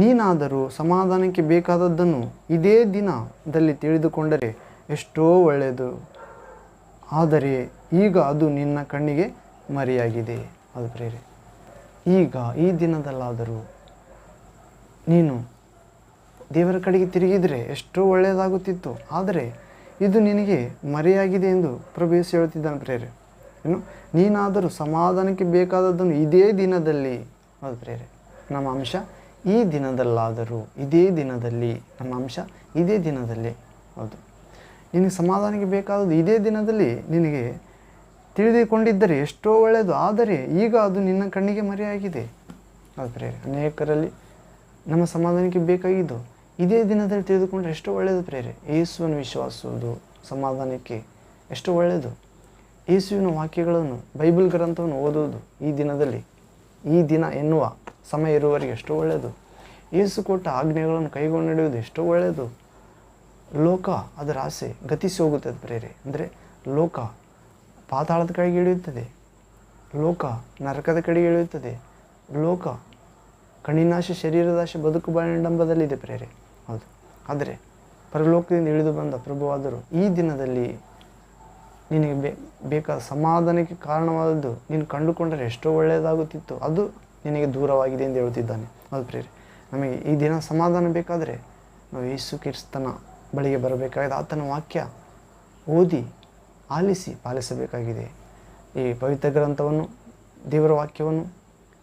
ನೀನಾದರೂ ಸಮಾಧಾನಕ್ಕೆ ಬೇಕಾದದ್ದನ್ನು ಇದೇ ದಿನದಲ್ಲಿ ತಿಳಿದುಕೊಂಡರೆ ಎಷ್ಟೋ ಒಳ್ಳೆಯದು. ಆದರೆ ಈಗ ಅದು ನಿನ್ನ ಕಣ್ಣಿಗೆ ಮರೆಯಾಗಿದೆ. ಅದು ಪ್ರೇರೆ ಈಗ ಈ ದಿನದಲ್ಲಾದರೂ ನೀನು ದೇವರ ಕಡೆಗೆ ತಿರುಗಿದರೆ ಎಷ್ಟೋ ಒಳ್ಳೆಯದಾಗುತ್ತಿತ್ತು, ಆದರೆ ಇದು ನಿನಗೆ ಮರೆಯಾಗಿದೆ ಎಂದು ಪ್ರಭು ಯೇಸು ಹೇಳುತ್ತಿದ್ದಾನೆ ಪ್ರೇರೆ ಏನು? ನೀನಾದರೂ ಸಮಾಧಾನಕ್ಕೆ ಬೇಕಾದದ್ದನ್ನು ಇದೇ ದಿನದಲ್ಲಿ, ಹೌದು ಪ್ರೇರೆ ನಮ್ಮ ಅಂಶ ಈ ದಿನದಲ್ಲಾದರೂ, ಇದೇ ದಿನದಲ್ಲಿ, ನಮ್ಮ ಅಂಶ ಇದೇ ದಿನದಲ್ಲಿ, ಹೌದು. ನಿನಗೆ ಸಮಾಧಾನಕ್ಕೆ ಬೇಕಾದದ್ದು ಇದೇ ದಿನದಲ್ಲಿ ನಿನಗೆ ತಿಳಿದುಕೊಂಡಿದ್ದರೆ ಎಷ್ಟೋ ಒಳ್ಳೆಯದು, ಆದರೆ ಈಗ ಅದು ನಿನ್ನ ಕಣ್ಣಿಗೆ ಮರೆಯಾಗಿದೆ. ಹೌದು ಪ್ರೇರೆ ಅನೇಕರಲ್ಲಿ ನಮ್ಮ ಸಮಾಧಾನಕ್ಕೆ ಬೇಕಾಗಿದ್ದು ಇದೇ ದಿನದಲ್ಲಿ ತಿಳಿದುಕೊಂಡ್ರೆ ಎಷ್ಟೋ ಒಳ್ಳೆಯದು ಪ್ರೇರೆ ಯೇಸುವನ್ನು ವಿಶ್ವಾಸುವುದು ಸಮಾಧಾನಕ್ಕೆ ಎಷ್ಟು ಒಳ್ಳೆಯದು. ಯೇಸುವಿನ ವಾಕ್ಯಗಳನ್ನು, ಬೈಬಲ್ ಗ್ರಂಥವನ್ನು ಓದುವುದು ಈ ದಿನದಲ್ಲಿ, ಈ ದಿನ ಎನ್ನುವ ಸಮಯ ಇರುವವರಿಗೆ ಎಷ್ಟೋ ಒಳ್ಳೆಯದು. ಯೇಸು ಕೊಟ್ಟ ಆಜ್ಞೆಗಳನ್ನು ಕೈಗೊಂಡು ನಡೆಯುವುದು ಎಷ್ಟೋ ಒಳ್ಳೆಯದು. ಲೋಕ ಅದರ ಆಸೆ ಗತಿಸಿ ಹೋಗುತ್ತದೆ ಪ್ರೇರೆ ಅಂದರೆ ಲೋಕ ಪಾತಾಳದ ಕಡೆಗೆ ಇಳಿಯುತ್ತದೆ. ಲೋಕ ನರಕದ ಕಡೆಗೆ ಇಳಿಯುತ್ತದೆ. ಲೋಕ ಕಣ್ಣಿನಾಶ, ಶರೀರದಾಶ, ಬದುಕು ಬಾಳೆಂಡಂಬದಲ್ಲಿದೆ ಪ್ರೇರೆ ಹೌದು. ಆದರೆ ಪರಲೋಕದಿಂದ ಇಳಿದು ಬಂದ ಪ್ರಭುವಾದರು ಈ ದಿನದಲ್ಲಿ ನಿನಗೆ ಬೇ ಬೇಕಾದ ಸಮಾಧಾನಕ್ಕೆ ಕಾರಣವಾದದ್ದು ನೀನು ಕಂಡುಕೊಂಡರೆ ಎಷ್ಟೋ ಒಳ್ಳೆಯದಾಗುತ್ತಿತ್ತು. ಅದು ನಿನಗೆ ದೂರವಾಗಿದೆ ಎಂದು ಹೇಳುತ್ತಿದ್ದಾನೆ. ಅದು ಪ್ರೇರಿ ನಮಗೆ ಈ ದಿನ ಸಮಾಧಾನ ಬೇಕಾದರೆ ನಾವು ಯೇಸು ಕ್ರಿಸ್ತನ ಬಳಿಗೆ ಬರಬೇಕಾಗಿದೆ. ಆತನ ವಾಕ್ಯ ಓದಿ ಆಲಿಸಿ ಪಾಲಿಸಬೇಕಾಗಿದೆ. ಈ ಪವಿತ್ರ ಗ್ರಂಥವನ್ನು, ದೇವರ ವಾಕ್ಯವನ್ನು,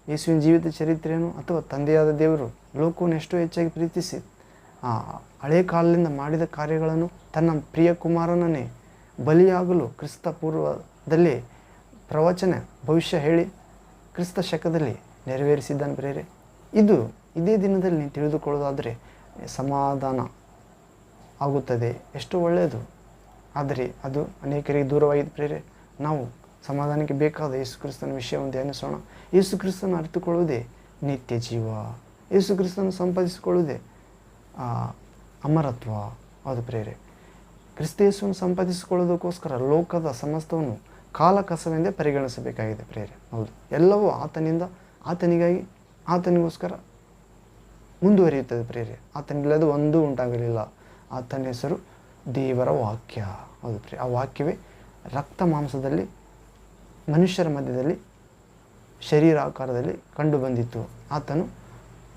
ಯೇಸುವಿನ ಜೀವಿತ ಚರಿತ್ರೆಯನ್ನು ಅಥವಾ ತಂದೆಯಾದ ದೇವರು ಲೋಕವನ್ನು ಎಷ್ಟೋ ಹೆಚ್ಚಾಗಿ ಪ್ರೀತಿಸಿ, ಆ ಹಳೆಯ ಕಾಲದಿಂದ ಮಾಡಿದ ಕಾರ್ಯಗಳನ್ನು ತನ್ನ ಪ್ರಿಯ ಕುಮಾರನನ್ನೇ ಬಲಿಯಾಗಲು ಕ್ರಿಸ್ತ ಪೂರ್ವದಲ್ಲಿ ಪ್ರವಚನ, ಭವಿಷ್ಯ ಹೇಳಿ ಕ್ರಿಸ್ತ ಶಕದಲ್ಲಿ ನೆರವೇರಿಸಿದ್ದಾನೆ ಪ್ರೇರೆ ಇದು ಇದೇ ದಿನದಲ್ಲಿ ನೀವು ತಿಳಿದುಕೊಳ್ಳೋದಾದರೆ ಸಮಾಧಾನ ಆಗುತ್ತದೆ. ಎಷ್ಟು ಒಳ್ಳೆಯದು. ಆದರೆ ಅದು ಅನೇಕರಿಗೆ ದೂರವಾಗಿದೆ ಪ್ರೇರೆ ನಾವು ಸಮಾಧಾನಕ್ಕೆ ಬೇಕಾದ ಯೇಸು ಕ್ರಿಸ್ತನ ವಿಷಯವನ್ನು ಧ್ಯಾನಿಸೋಣ. ಯೇಸು ಕ್ರಿಸ್ತನ ಅರಿತುಕೊಳ್ಳುವುದೇ ನಿತ್ಯ ಜೀವ. ಯೇಸು ಕ್ರಿಸ್ತನ ಸಂಪಾದಿಸಿಕೊಳ್ಳುವುದೇ ಅಮರತ್ವ. ಅದು ಪ್ರೇರೆ ಕ್ರಿಸ್ತ ಯೇಸುವನ್ನು ಸಂಪಾದಿಸಿಕೊಳ್ಳೋದಕ್ಕೋಸ್ಕರ ಲೋಕದ ಸಮಸ್ತವನ್ನು ಕಾಲ ಕಸವೆಂದೇ ಪರಿಗಣಿಸಬೇಕಾಗಿದೆ ಪ್ರೇರೆ ಹೌದು. ಎಲ್ಲವೂ ಆತನಿಂದ, ಆತನಿಗಾಗಿ, ಆತನಿಗೋಸ್ಕರ ಮುಂದುವರಿಯುತ್ತದೆ ಪ್ರೇರೆ ಆತನಿಲ್ಲದ ಒಂದೂ ಉಂಟಾಗಲಿಲ್ಲ. ಆತನ ಹೆಸರು ದೇವರ ವಾಕ್ಯ. ಹೌದು ಪ್ರೇ ಆ ವಾಕ್ಯವೇ ರಕ್ತ ಮಾಂಸದಲ್ಲಿ, ಮನುಷ್ಯರ ಮಧ್ಯದಲ್ಲಿ, ಶರೀರಾಕಾರದಲ್ಲಿ ಕಂಡು ಬಂದಿತ್ತು ಆತನು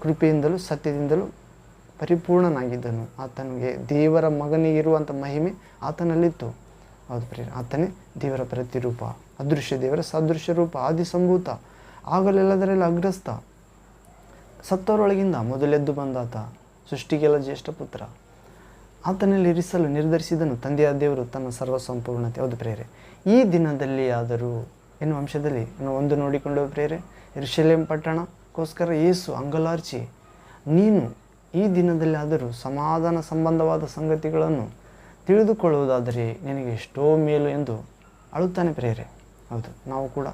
ಕೃಪೆಯಿಂದಲೂ ಸತ್ಯದಿಂದಲೂ ಪರಿಪೂರ್ಣನಾಗಿದ್ದನು. ಆತನಿಗೆ ದೇವರ ಮಗನಿಗಿರುವಂಥ ಮಹಿಮೆ ಆತನಲ್ಲಿತ್ತು. ಹೌದು ಪ್ರಿಯ ಆತನೇ ದೇವರ ಪ್ರತಿರೂಪ, ಅದೃಶ್ಯ ದೇವರ ಸದೃಶ್ಯ ರೂಪ ಆದಿ ಸಂಭೂತ ಆಗಲೆಲ್ಲದರಲ್ಲಿ ಅಗ್ರಸ್ಥ. ಸತ್ತವರೊಳಗಿಂದ ಮೊದಲೆದ್ದು ಬಂದಾತ ಸೃಷ್ಟಿಗೆಲ್ಲ ಜ್ಯೇಷ್ಠ ಪುತ್ರ. ಆತನಲ್ಲಿ ಇರಿಸಲು ನಿರ್ಧರಿಸಿದನು ತಂದೆಯ ದೇವರು ತನ್ನ ಸರ್ವ ಸಂಪೂರ್ಣತೆ ಹೌದು ಪ್ರೇರೆ ಈ ದಿನದಲ್ಲಿ ಆದರೂ ಎನ್ನುವ ಅಂಶದಲ್ಲಿ ಒಂದು ನೋಡಿಕೊಂಡು ಪ್ರೇರೆ ಇರ್ಷಲೇಂ ಪಟ್ಟಣಕ್ಕೋಸ್ಕರ ಏಸು ಅಂಗಲಾರ್ಚಿ, ನೀನು ಈ ದಿನದಲ್ಲಾದರೂ ಸಮಾಧಾನ ಸಂಬಂಧವಾದ ಸಂಗತಿಗಳನ್ನು ತಿಳಿದುಕೊಳ್ಳುವುದಾದರೆ ನಿನಗೆ ಎಷ್ಟೋ ಮೇಲು ಎಂದು ಅಳುತ್ತಾನೆ ಪ್ರೇರೆ ಹೌದು ನಾವು ಕೂಡ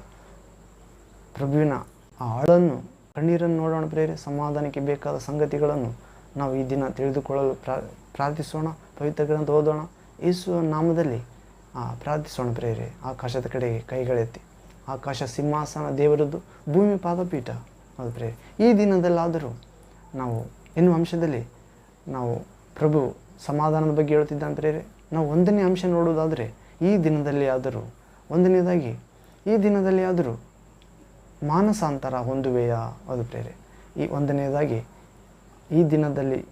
ಪ್ರಭುವಿನ ಆ ಆಳನ್ನು ಕಣ್ಣೀರನ್ನು ನೋಡೋಣ ಪ್ರೇರೆ ಸಮಾಧಾನಕ್ಕೆ ಬೇಕಾದ ಸಂಗತಿಗಳನ್ನು ನಾವು ಈ ದಿನ ತಿಳಿದುಕೊಳ್ಳಲು ಪ್ರಾ ಪ್ರಾರ್ಥಿಸೋಣ ಪವಿತ್ರ ಗ್ರಂಥ ಓದೋಣ. ಯೇಸುವ ನಾಮದಲ್ಲಿ ಆ, ಪ್ರಾರ್ಥಿಸೋಣ ಪ್ರೇರೆ ಆಕಾಶದ ಕಡೆಗೆ ಕೈಗಳೆತ್ತಿ ಆಕಾಶ ಸಿಂಹಾಸನ ದೇವರದ್ದು ಭೂಮಿ ಪಾದಪೀಠ. ಹೌದು ಪ್ರೇರೆ ಈ ದಿನದಲ್ಲಾದರೂ ನಾವು ಎನ್ನುವ ಅಂಶದಲ್ಲಿ ನಾವು ಪ್ರಭು ಸಮಾಧಾನದ ಬಗ್ಗೆ ಹೇಳ್ತಿದ್ದಾನೆ ಪ್ರೇರೆ ನಾವು ಒಂದನೇ ಅಂಶ ನೋಡುವುದಾದರೆ ಈ ದಿನದಲ್ಲಿ ಆದರೂ ಒಂದನೇದಾಗಿ ಈ ದಿನದಲ್ಲಿ ಆದರೂ ಮಾನಸಾಂತರ ಹೊಂದುವೆಯಾ? ಅದು ಪ್ರೇರೆ. ಈ ಒಂದನೆಯದಾಗಿ ಈ ದಿನದಲ್ಲಿ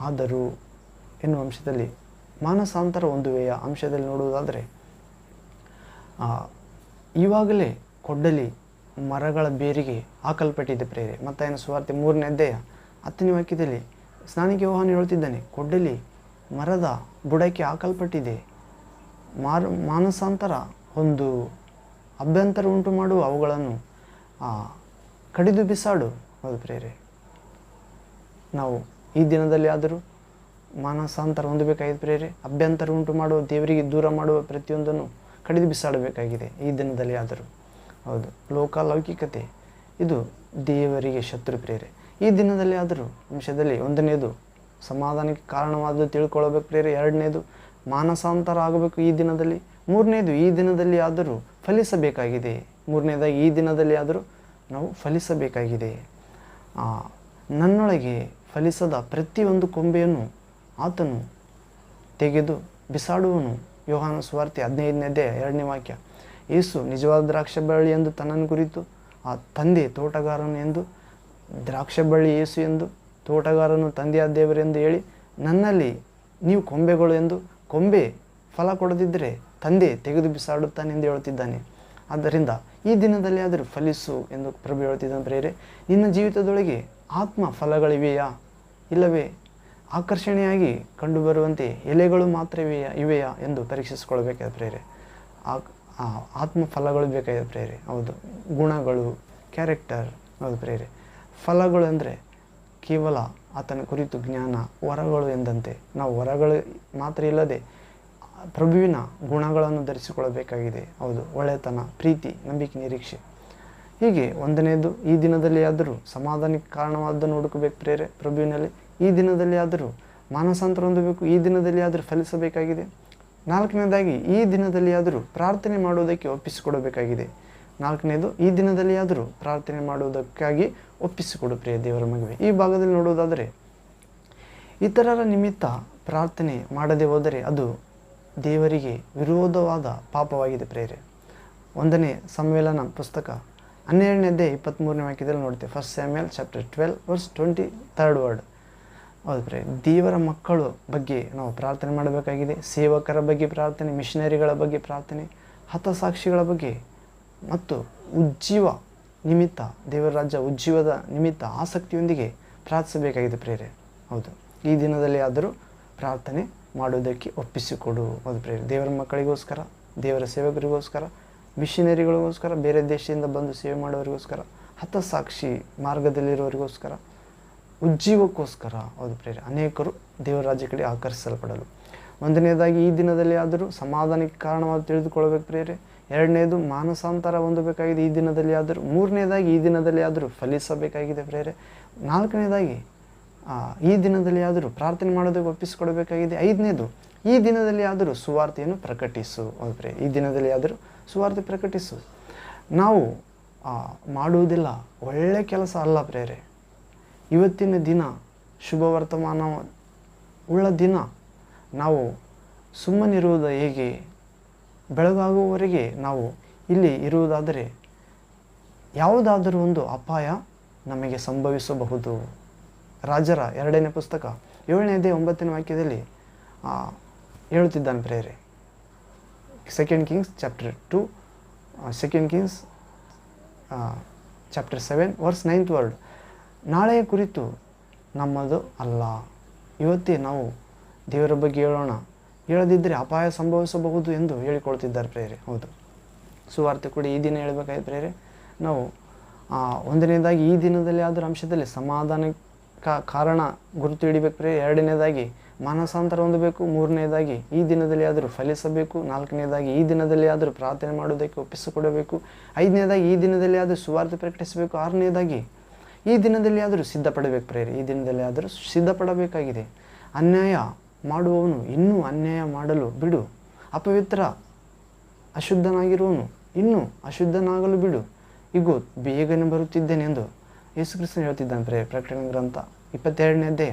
ಆದರೂ ಎನ್ನುವ ಅಂಶದಲ್ಲಿ ಮಾನಸಾಂತರ ಹೊಂದುವೆಯ? ಅಂಶದಲ್ಲಿ ನೋಡುವುದಾದರೆ ಆ, ಇವಾಗಲೇ ಕೊಡ್ಡಲಿ ಮರಗಳ ಬೇರಿಗೆ ಹಾಕಲ್ಪಟ್ಟಿದೆ ಪ್ರೇರೆ. ಮತ್ತಾಯನ ಸುವಾರ್ತೆ ಮೂರನೇ ಅಧ್ಯಾಯ ಹತ್ತನೇ ವಾಕ್ಯದಲ್ಲಿ ಸ್ನಾನಿಕ ಯೋಹಾನ ಹೇಳುತ್ತಿದ್ದಾನೆ ಕೊಡ್ಡಲಿ ಮರದ ಬುಡಕ್ಕೆ ಹಾಕಲ್ಪಟ್ಟಿದೆ. ಮಾರು, ಮಾನಸಾಂತರ ಒಂದು ಅಭ್ಯಂತರ ಉಂಟು ಮಾಡುವ ಅವುಗಳನ್ನು ಕಡಿದು ಬಿಸಾಡು. ಹೌದು ಪ್ರೇರೆ ನಾವು ಈ ದಿನದಲ್ಲಿ ಆದರೂ ಮಾನಸಾಂತರ ಹೊಂದಬೇಕಾಗಿದೆ ಪ್ರೇರೆ ಅಭ್ಯಂತರ ಉಂಟು ಮಾಡುವ ದೇವರಿಗೆ ದೂರ ಮಾಡುವ ಪ್ರತಿಯೊಂದನ್ನು ಕಡಿದು ಬಿಸಾಡಬೇಕಾಗಿದೆ ಈ ದಿನದಲ್ಲಿ ಆದರೂ. ಹೌದು ಲೋಕಾಲೌಕಿಕತೆ ಇದು ದೇವರಿಗೆ ಶತ್ರು ಪ್ರೇರೆ ಈ ದಿನದಲ್ಲಿ ಆದರೂ ಅಂಶದಲ್ಲಿ ಒಂದನೇದು ಸಮಾಧಾನಕ್ಕೆ ಕಾರಣವಾದದ್ದು ತಿಳ್ಕೊಳ್ಬೇಕು ಪ್ರೇರೆ ಎರಡನೇದು ಮಾನಸಾಂತರ ಆಗಬೇಕು ಈ ದಿನದಲ್ಲಿ. ಮೂರನೇದು ಈ ದಿನದಲ್ಲಿ ಆದರೂ ಫಲಿಸಬೇಕಾಗಿದೆ. ಮೂರನೇದಾಗಿ ಈ ದಿನದಲ್ಲಿ ಆದರೂ ನಾವು ಫಲಿಸಬೇಕಾಗಿದೆ. ನನ್ನೊಳಗೆ ಫಲಿಸದ ಪ್ರತಿಯೊಂದು ಕೊಂಬೆಯನ್ನು ಆತನು ತೆಗೆದು ಬಿಸಾಡುವನು. ಯೋಹಾನ ಸ್ವಾರ್ಥಿ ಹದಿನೈದನೇದೇ ಎರಡನೇ ವಾಕ್ಯ. ಏಸು ನಿಜವಾದ ದ್ರಾಕ್ಷ ಬಳ್ಳಿ ಎಂದು ತನ್ನನ್ನು ಕುರಿತು, ಆ ತಂದೆ ತೋಟಗಾರನು ಎಂದು ದ್ರಾಕ್ಷ ಬಳ್ಳಿ ಯೇಸು ಎಂದು ತೋಟಗಾರನು ತಂದೆಯಾದ ದೇವರೆಂದು ಹೇಳಿ ನನ್ನಲ್ಲಿ ನೀವು ಕೊಂಬೆಗಳು ಎಂದು ಕೊಂಬೆ ಫಲ ಕೊಡದಿದ್ದರೆ ತಂದೆ ತೆಗೆದು ಬಿಸಾಡುತ್ತಾನೆ ಎಂದು ಹೇಳುತ್ತಿದ್ದಾನೆ. ಆದ್ದರಿಂದ ಈ ದಿನದಲ್ಲಿ ಆದರೂ ಫಲಿಸು ಎಂದು ಪ್ರಭು ಹೇಳುತ್ತಿದ್ದಾನೆ ಪ್ರೇರೆ ನಿನ್ನ ಜೀವಿತದೊಳಗೆ ಆತ್ಮ ಫಲಗಳಿವೆಯಾ? ಇಲ್ಲವೇ, ಆಕರ್ಷಣೆಯಾಗಿ ಕಂಡುಬರುವಂತೆ ಎಲೆಗಳು ಮಾತ್ರ ಇವೆಯಾ? ಎಂದು ಪರೀಕ್ಷಿಸಿಕೊಳ್ಬೇಕಾದ ಪ್ರೇರೆ ಆತ್ಮ ಫಲಗಳು ಬೇಕಾದ ಪ್ರೇರೆ ಹೌದು, ಗುಣಗಳು, ಕ್ಯಾರೆಕ್ಟರ್, ಹೌದು ಪ್ರೇರೆ ಫಲಗಳು ಅಂದರೆ ಕೇವಲ ಆತನ ಕುರಿತು ಜ್ಞಾನ, ವರಗಳು ಎಂದಂತೆ. ನಾವು ವರಗಳು ಮಾತ್ರ ಇಲ್ಲದೆ ಪ್ರಭುವಿನ ಗುಣಗಳನ್ನು ಧರಿಸಿಕೊಳ್ಳಬೇಕಾಗಿದೆ. ಹೌದು, ಒಳ್ಳೆತನ, ಪ್ರೀತಿ, ನಂಬಿಕೆ, ನಿರೀಕ್ಷೆ. ಹೀಗೆ ಒಂದನೆಯದು, ಈ ದಿನದಲ್ಲಿ ಆದರೂ ಸಮಾಧಾನಕ್ಕೆ ಕಾರಣವಾದನ್ನು ಹುಡುಕಬೇಕು ಪ್ರೇರೆ ಪ್ರಭುವಿನಲ್ಲಿ. ಈ ದಿನದಲ್ಲಿ ಆದರೂ ಮಾನಸಾಂತರ ಹೊಂದಬೇಕು. ಈ ದಿನದಲ್ಲಿ ಆದರೂ ಫಲಿಸಬೇಕಾಗಿದೆ. ನಾಲ್ಕನೇದಾಗಿ ಈ ದಿನದಲ್ಲಿ ಆದರೂ ಪ್ರಾರ್ಥನೆ ಮಾಡುವುದಕ್ಕೆ ಒಪ್ಪಿಸಿಕೊಡಬೇಕಾಗಿದೆ. ನಾಲ್ಕನೇದು, ಈ ದಿನದಲ್ಲಿ ಆದರೂ ಪ್ರಾರ್ಥನೆ ಮಾಡುವುದಕ್ಕಾಗಿ ಒಪ್ಪಿಸಿಕೊಡು ಪ್ರಿಯ ದೇವರ ಮಗುವೆ. ಈ ಭಾಗದಲ್ಲಿ ನೋಡುವುದಾದರೆ, ಇತರರ ನಿಮಿತ್ತ ಪ್ರಾರ್ಥನೆ ಮಾಡದೆ ಹೋದರೆ ಅದು ದೇವರಿಗೆ ವಿರೋಧವಾದ ಪಾಪವಾಗಿದೆ ಪ್ರೇರೆ ಒಂದನೇ ಸಮ್ಮೇಳನ ಪುಸ್ತಕ ಹನ್ನೆರಡನೇದೇ ಇಪ್ಪತ್ತ್ಮೂರನೇ ವಾಕ್ಯದಲ್ಲಿ ನೋಡ್ತೇವೆ first Samuel chapter twelve verse twenty third word ಹೌದು ಪ್ರೇ ದೇವರ ಮಕ್ಕಳು ಬಗ್ಗೆ ನಾವು ಪ್ರಾರ್ಥನೆ ಮಾಡಬೇಕಾಗಿದೆ. ಸೇವಕರ ಬಗ್ಗೆ ಪ್ರಾರ್ಥನೆ ಮಿಷನರಿಗಳ ಬಗ್ಗೆ ಪ್ರಾರ್ಥನೆ, ಹತಸಾಕ್ಷಿಗಳ ಬಗ್ಗೆ ಮತ್ತು ಉಜ್ಜೀವ ನಿಮಿತ್ತ ದೇವರ ರಾಜ್ಯ ಉಜ್ಜೀವದ ನಿಮಿತ್ತ ಆಸಕ್ತಿಯೊಂದಿಗೆ ಪ್ರಾರ್ಥಿಸಬೇಕಾಗಿದೆ ಪ್ರೇರೆ ಹೌದು, ಈ ದಿನದಲ್ಲಿ ಆದರೂ ಪ್ರಾರ್ಥನೆ ಮಾಡುವುದಕ್ಕೆ ಒಪ್ಪಿಸಿಕೊಡು. ಅದು ಪ್ರೇರೆ ದೇವರ ಮಕ್ಕಳಿಗೋಸ್ಕರ, ದೇವರ ಸೇವಕರಿಗೋಸ್ಕರ, ಮಿಷನರಿಗಳಿಗೋಸ್ಕರ, ಬೇರೆ ದೇಶದಿಂದ ಬಂದು ಸೇವೆ ಮಾಡೋರಿಗೋಸ್ಕರ ಹತಸಾಕ್ಷಿ ಮಾರ್ಗದಲ್ಲಿರೋರಿಗೋಸ್ಕರ ಉಜ್ಜೀವಕ್ಕೋಸ್ಕರ, ಹೌದು ಪ್ರೇರೆ ಅನೇಕರು ದೇವರ ರಾಜ್ಯ ಕಡೆ ಆಕರ್ಷಿಸಲ್ಪಡಲು. ಒಂದನೆಯದಾಗಿ ಈ ದಿನದಲ್ಲಿ ಆದರೂ ಸಮಾಧಾನಕ್ಕೆ ಕಾರಣವಾಗಿ ತಿಳಿದುಕೊಳ್ಳಬೇಕು ಪ್ರೇರೆ ಎರಡನೇದು ಮಾನಸಾಂತರ ಹೊಂದಬೇಕಾಗಿದೆ ಈ ದಿನದಲ್ಲಿ ಆದರೂ, ಮೂರನೇದಾಗಿ ಈ ದಿನದಲ್ಲಿ ಆದರೂ ಫಲಿಸಬೇಕಾಗಿದೆ ಪ್ರೇರೆ. ನಾಲ್ಕನೇದಾಗಿ ಈ ದಿನದಲ್ಲಿ ಆದರೂ ಪ್ರಾರ್ಥನೆ ಮಾಡೋದಕ್ಕೆ ಒಪ್ಪಿಸಿಕೊಡಬೇಕಾಗಿದೆ. ಐದನೇದು, ಈ ದಿನದಲ್ಲಿ ಆದರೂ ಸುವಾರ್ತೆಯನ್ನು ಪ್ರಕಟಿಸು. ಪ್ರೇ, ಈ ದಿನದಲ್ಲಿ ಆದರೂ ಸುವಾರ್ತೆ ಪ್ರಕಟಿಸು. ನಾವು ಮಾಡುವುದಿಲ್ಲ, ಒಳ್ಳೆ ಕೆಲಸ ಅಲ್ಲ ಪ್ರೇರೆ. ಇವತ್ತಿನ ದಿನ, ಶುಭ ವರ್ತಮಾನ ಉಳ್ಳ ದಿನ. ನಾವು ಸುಮ್ಮನಿರುವುದು ಹೇಗೆ? ಬೆಳಗಾಗುವವರೆಗೆ ನಾವು ಇಲ್ಲಿ ಇರುವುದಾದರೆ ಯಾವುದಾದರೂ ಒಂದು ಅಪಾಯ ನಮಗೆ ಸಂಭವಿಸಬಹುದು. ರಾಜರ ಎರಡನೇ ಪುಸ್ತಕ ಏಳನೇದೇ ಒಂಬತ್ತನೇ ವಾಕ್ಯದಲ್ಲಿ ಹೇಳುತ್ತಿದ್ದಾನೆ prayer. Second Kings chapter two second Kings chapter seven verse ninth word ನಾಳೆಯ ಕುರಿತು ನಮ್ಮದು ಅಲ್ಲ. ಇವತ್ತೇ ನಾವು ದೇವರ ಬಗ್ಗೆ ಹೇಳೋಣ. ಹೇಳದಿದ್ದರೆ ಅಪಾಯ ಸಂಭವಿಸಬಹುದು ಎಂದು ಹೇಳಿಕೊಳ್ತಿದ್ದಾರೆ ಪ್ರೇರೆ. ಹೌದು. ಸುವಾರ್ತೆ ಕೂಡ ಈ ದಿನ ಹೇಳಬೇಕಾದ ಪ್ರೇರೆ. ನಾವು ಒಂದನೇದಾಗಿ ಈ ದಿನದಲ್ಲಿ ಆದರೂ ಅಂಶದಲ್ಲಿ ಸಮಾಧಾನ ಕಾರಣ ಗುರುತು ಹಿಡಿಬೇಕು ಪ್ರೇರೆ. ಎರಡನೇದಾಗಿ ಮಾನಸಾಂತರ ಹೊಂದಬೇಕು. ಮೂರನೇದಾಗಿ ಈ ದಿನದಲ್ಲಿ ಆದರೂ ಫಲಿಸಬೇಕು. ನಾಲ್ಕನೇದಾಗಿ ಈ ದಿನದಲ್ಲಿ ಆದರೂ ಪ್ರಾರ್ಥನೆ ಮಾಡೋದಕ್ಕೆ ಒಪ್ಪಿಸಿಕೊಡಬೇಕು ಐದನೇದಾಗಿ ಈ ದಿನದಲ್ಲಿ ಆದರೂ ಸುವಾರ್ತೆ ಪ್ರಕಟಿಸಬೇಕು. ಆರನೇದಾಗಿ ಈ ದಿನದಲ್ಲಿ ಆದರೂ ಸಿದ್ಧಪಡಬೇಕು ಪ್ರೇರೆ. ಈ ದಿನದಲ್ಲಿ ಆದರೂ ಸಿದ್ಧಪಡಬೇಕಾಗಿದೆ. ಅನ್ಯಾಯ ಮಾಡುವವನು, ಇನ್ನೂ ಅನ್ಯಾಯ ಮಾಡಲು ಬಿಡು. ಅಪವಿತ್ರ ಅಶುದ್ಧನಾಗಿರುವನು ಇನ್ನೂ ಅಶುದ್ಧನಾಗಲು ಬಿಡು. ಇಗೋ, ಬೇಗನೆ ಬರುತ್ತಿದ್ದೇನೆ ಎಂದು ಯೇಸು ಕೃಷ್ಣ ಹೇಳ್ತಿದ್ದಾನೆ. ಪ್ರೇ ಪ್ರಕಟಣೆ ಗ್ರಂಥ ಇಪ್ಪತ್ತೆರಡನೇ ಅಧ್ಯಾಯ,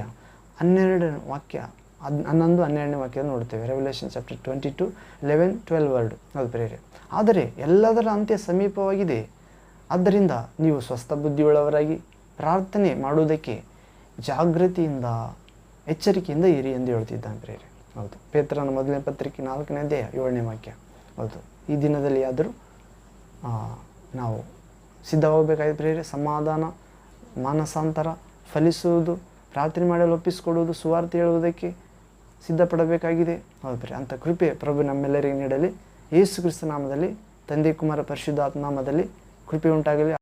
ಹನ್ನೆರಡನೇ ವಾಕ್ಯ ಅದ್ ಹನ್ನೊಂದು, ಹನ್ನೆರಡನೇ ವಾಕ್ಯ ನೋಡ್ತೇವೆ. Revelation chapter twenty two eleven twelve word ಅದು ಪ್ರೇರೆ ಆದರೆ ಎಲ್ಲದರ ಅಂತ್ಯ ಸಮೀಪವಾಗಿದೆ. ಆದ್ದರಿಂದ ನೀವು ಸ್ವಸ್ಥ ಬುದ್ಧಿಯುಳ್ಳವರಾಗಿ ಪ್ರಾರ್ಥನೆ ಮಾಡುವುದಕ್ಕೆ ಜಾಗೃತಿಯಿಂದ ಎಚ್ಚರಿಕೆಯಿಂದ ಇರಿ ಎಂದು ಹೇಳ್ತಿದ್ದಾನೆ ಪ್ರೇರೆ ಹೌದು. ಪೇತ್ರನ ಮೊದಲನೇ ಪತ್ರಿಕೆ ನಾಲ್ಕನೇ ಅಧ್ಯಾಯ ಏಳನೇ ವಾಕ್ಯ. ಹೌದು. ಈ ದಿನದಲ್ಲಿ ಆದರೂ ನಾವು ಸಿದ್ಧವಾಗಬೇಕಾಗಿದೆ ಪ್ರೇರೆ ಸಮಾಧಾನ, ಮಾನಸಾಂತರ ಫಲಿಸುವುದು, ಪ್ರಾರ್ಥನೆ ಮಾಡಲು ಒಪ್ಪಿಸಿಕೊಡುವುದು, ಸುವಾರ್ತೆ ಹೇಳುವುದಕ್ಕೆ ಸಿದ್ಧಪಡಬೇಕಾಗಿದೆ. ಹೌದು ಪ್ರೇ ಅಂಥ ಕೃಪೆ ಪ್ರಭು ನಮ್ಮೆಲ್ಲರಿಗೆ ನೀಡಲಿ. ಯೇಸು ಕ್ರಿಸ್ತ ನಾಮದಲ್ಲಿ, ತಂದೆ ಕುಮಾರ ಪರಿಶುದ್ಧಾತ್ಮ ನಾಮದಲ್ಲಿ ಕೃಪೆ ಉಂಟಾಗಲಿ.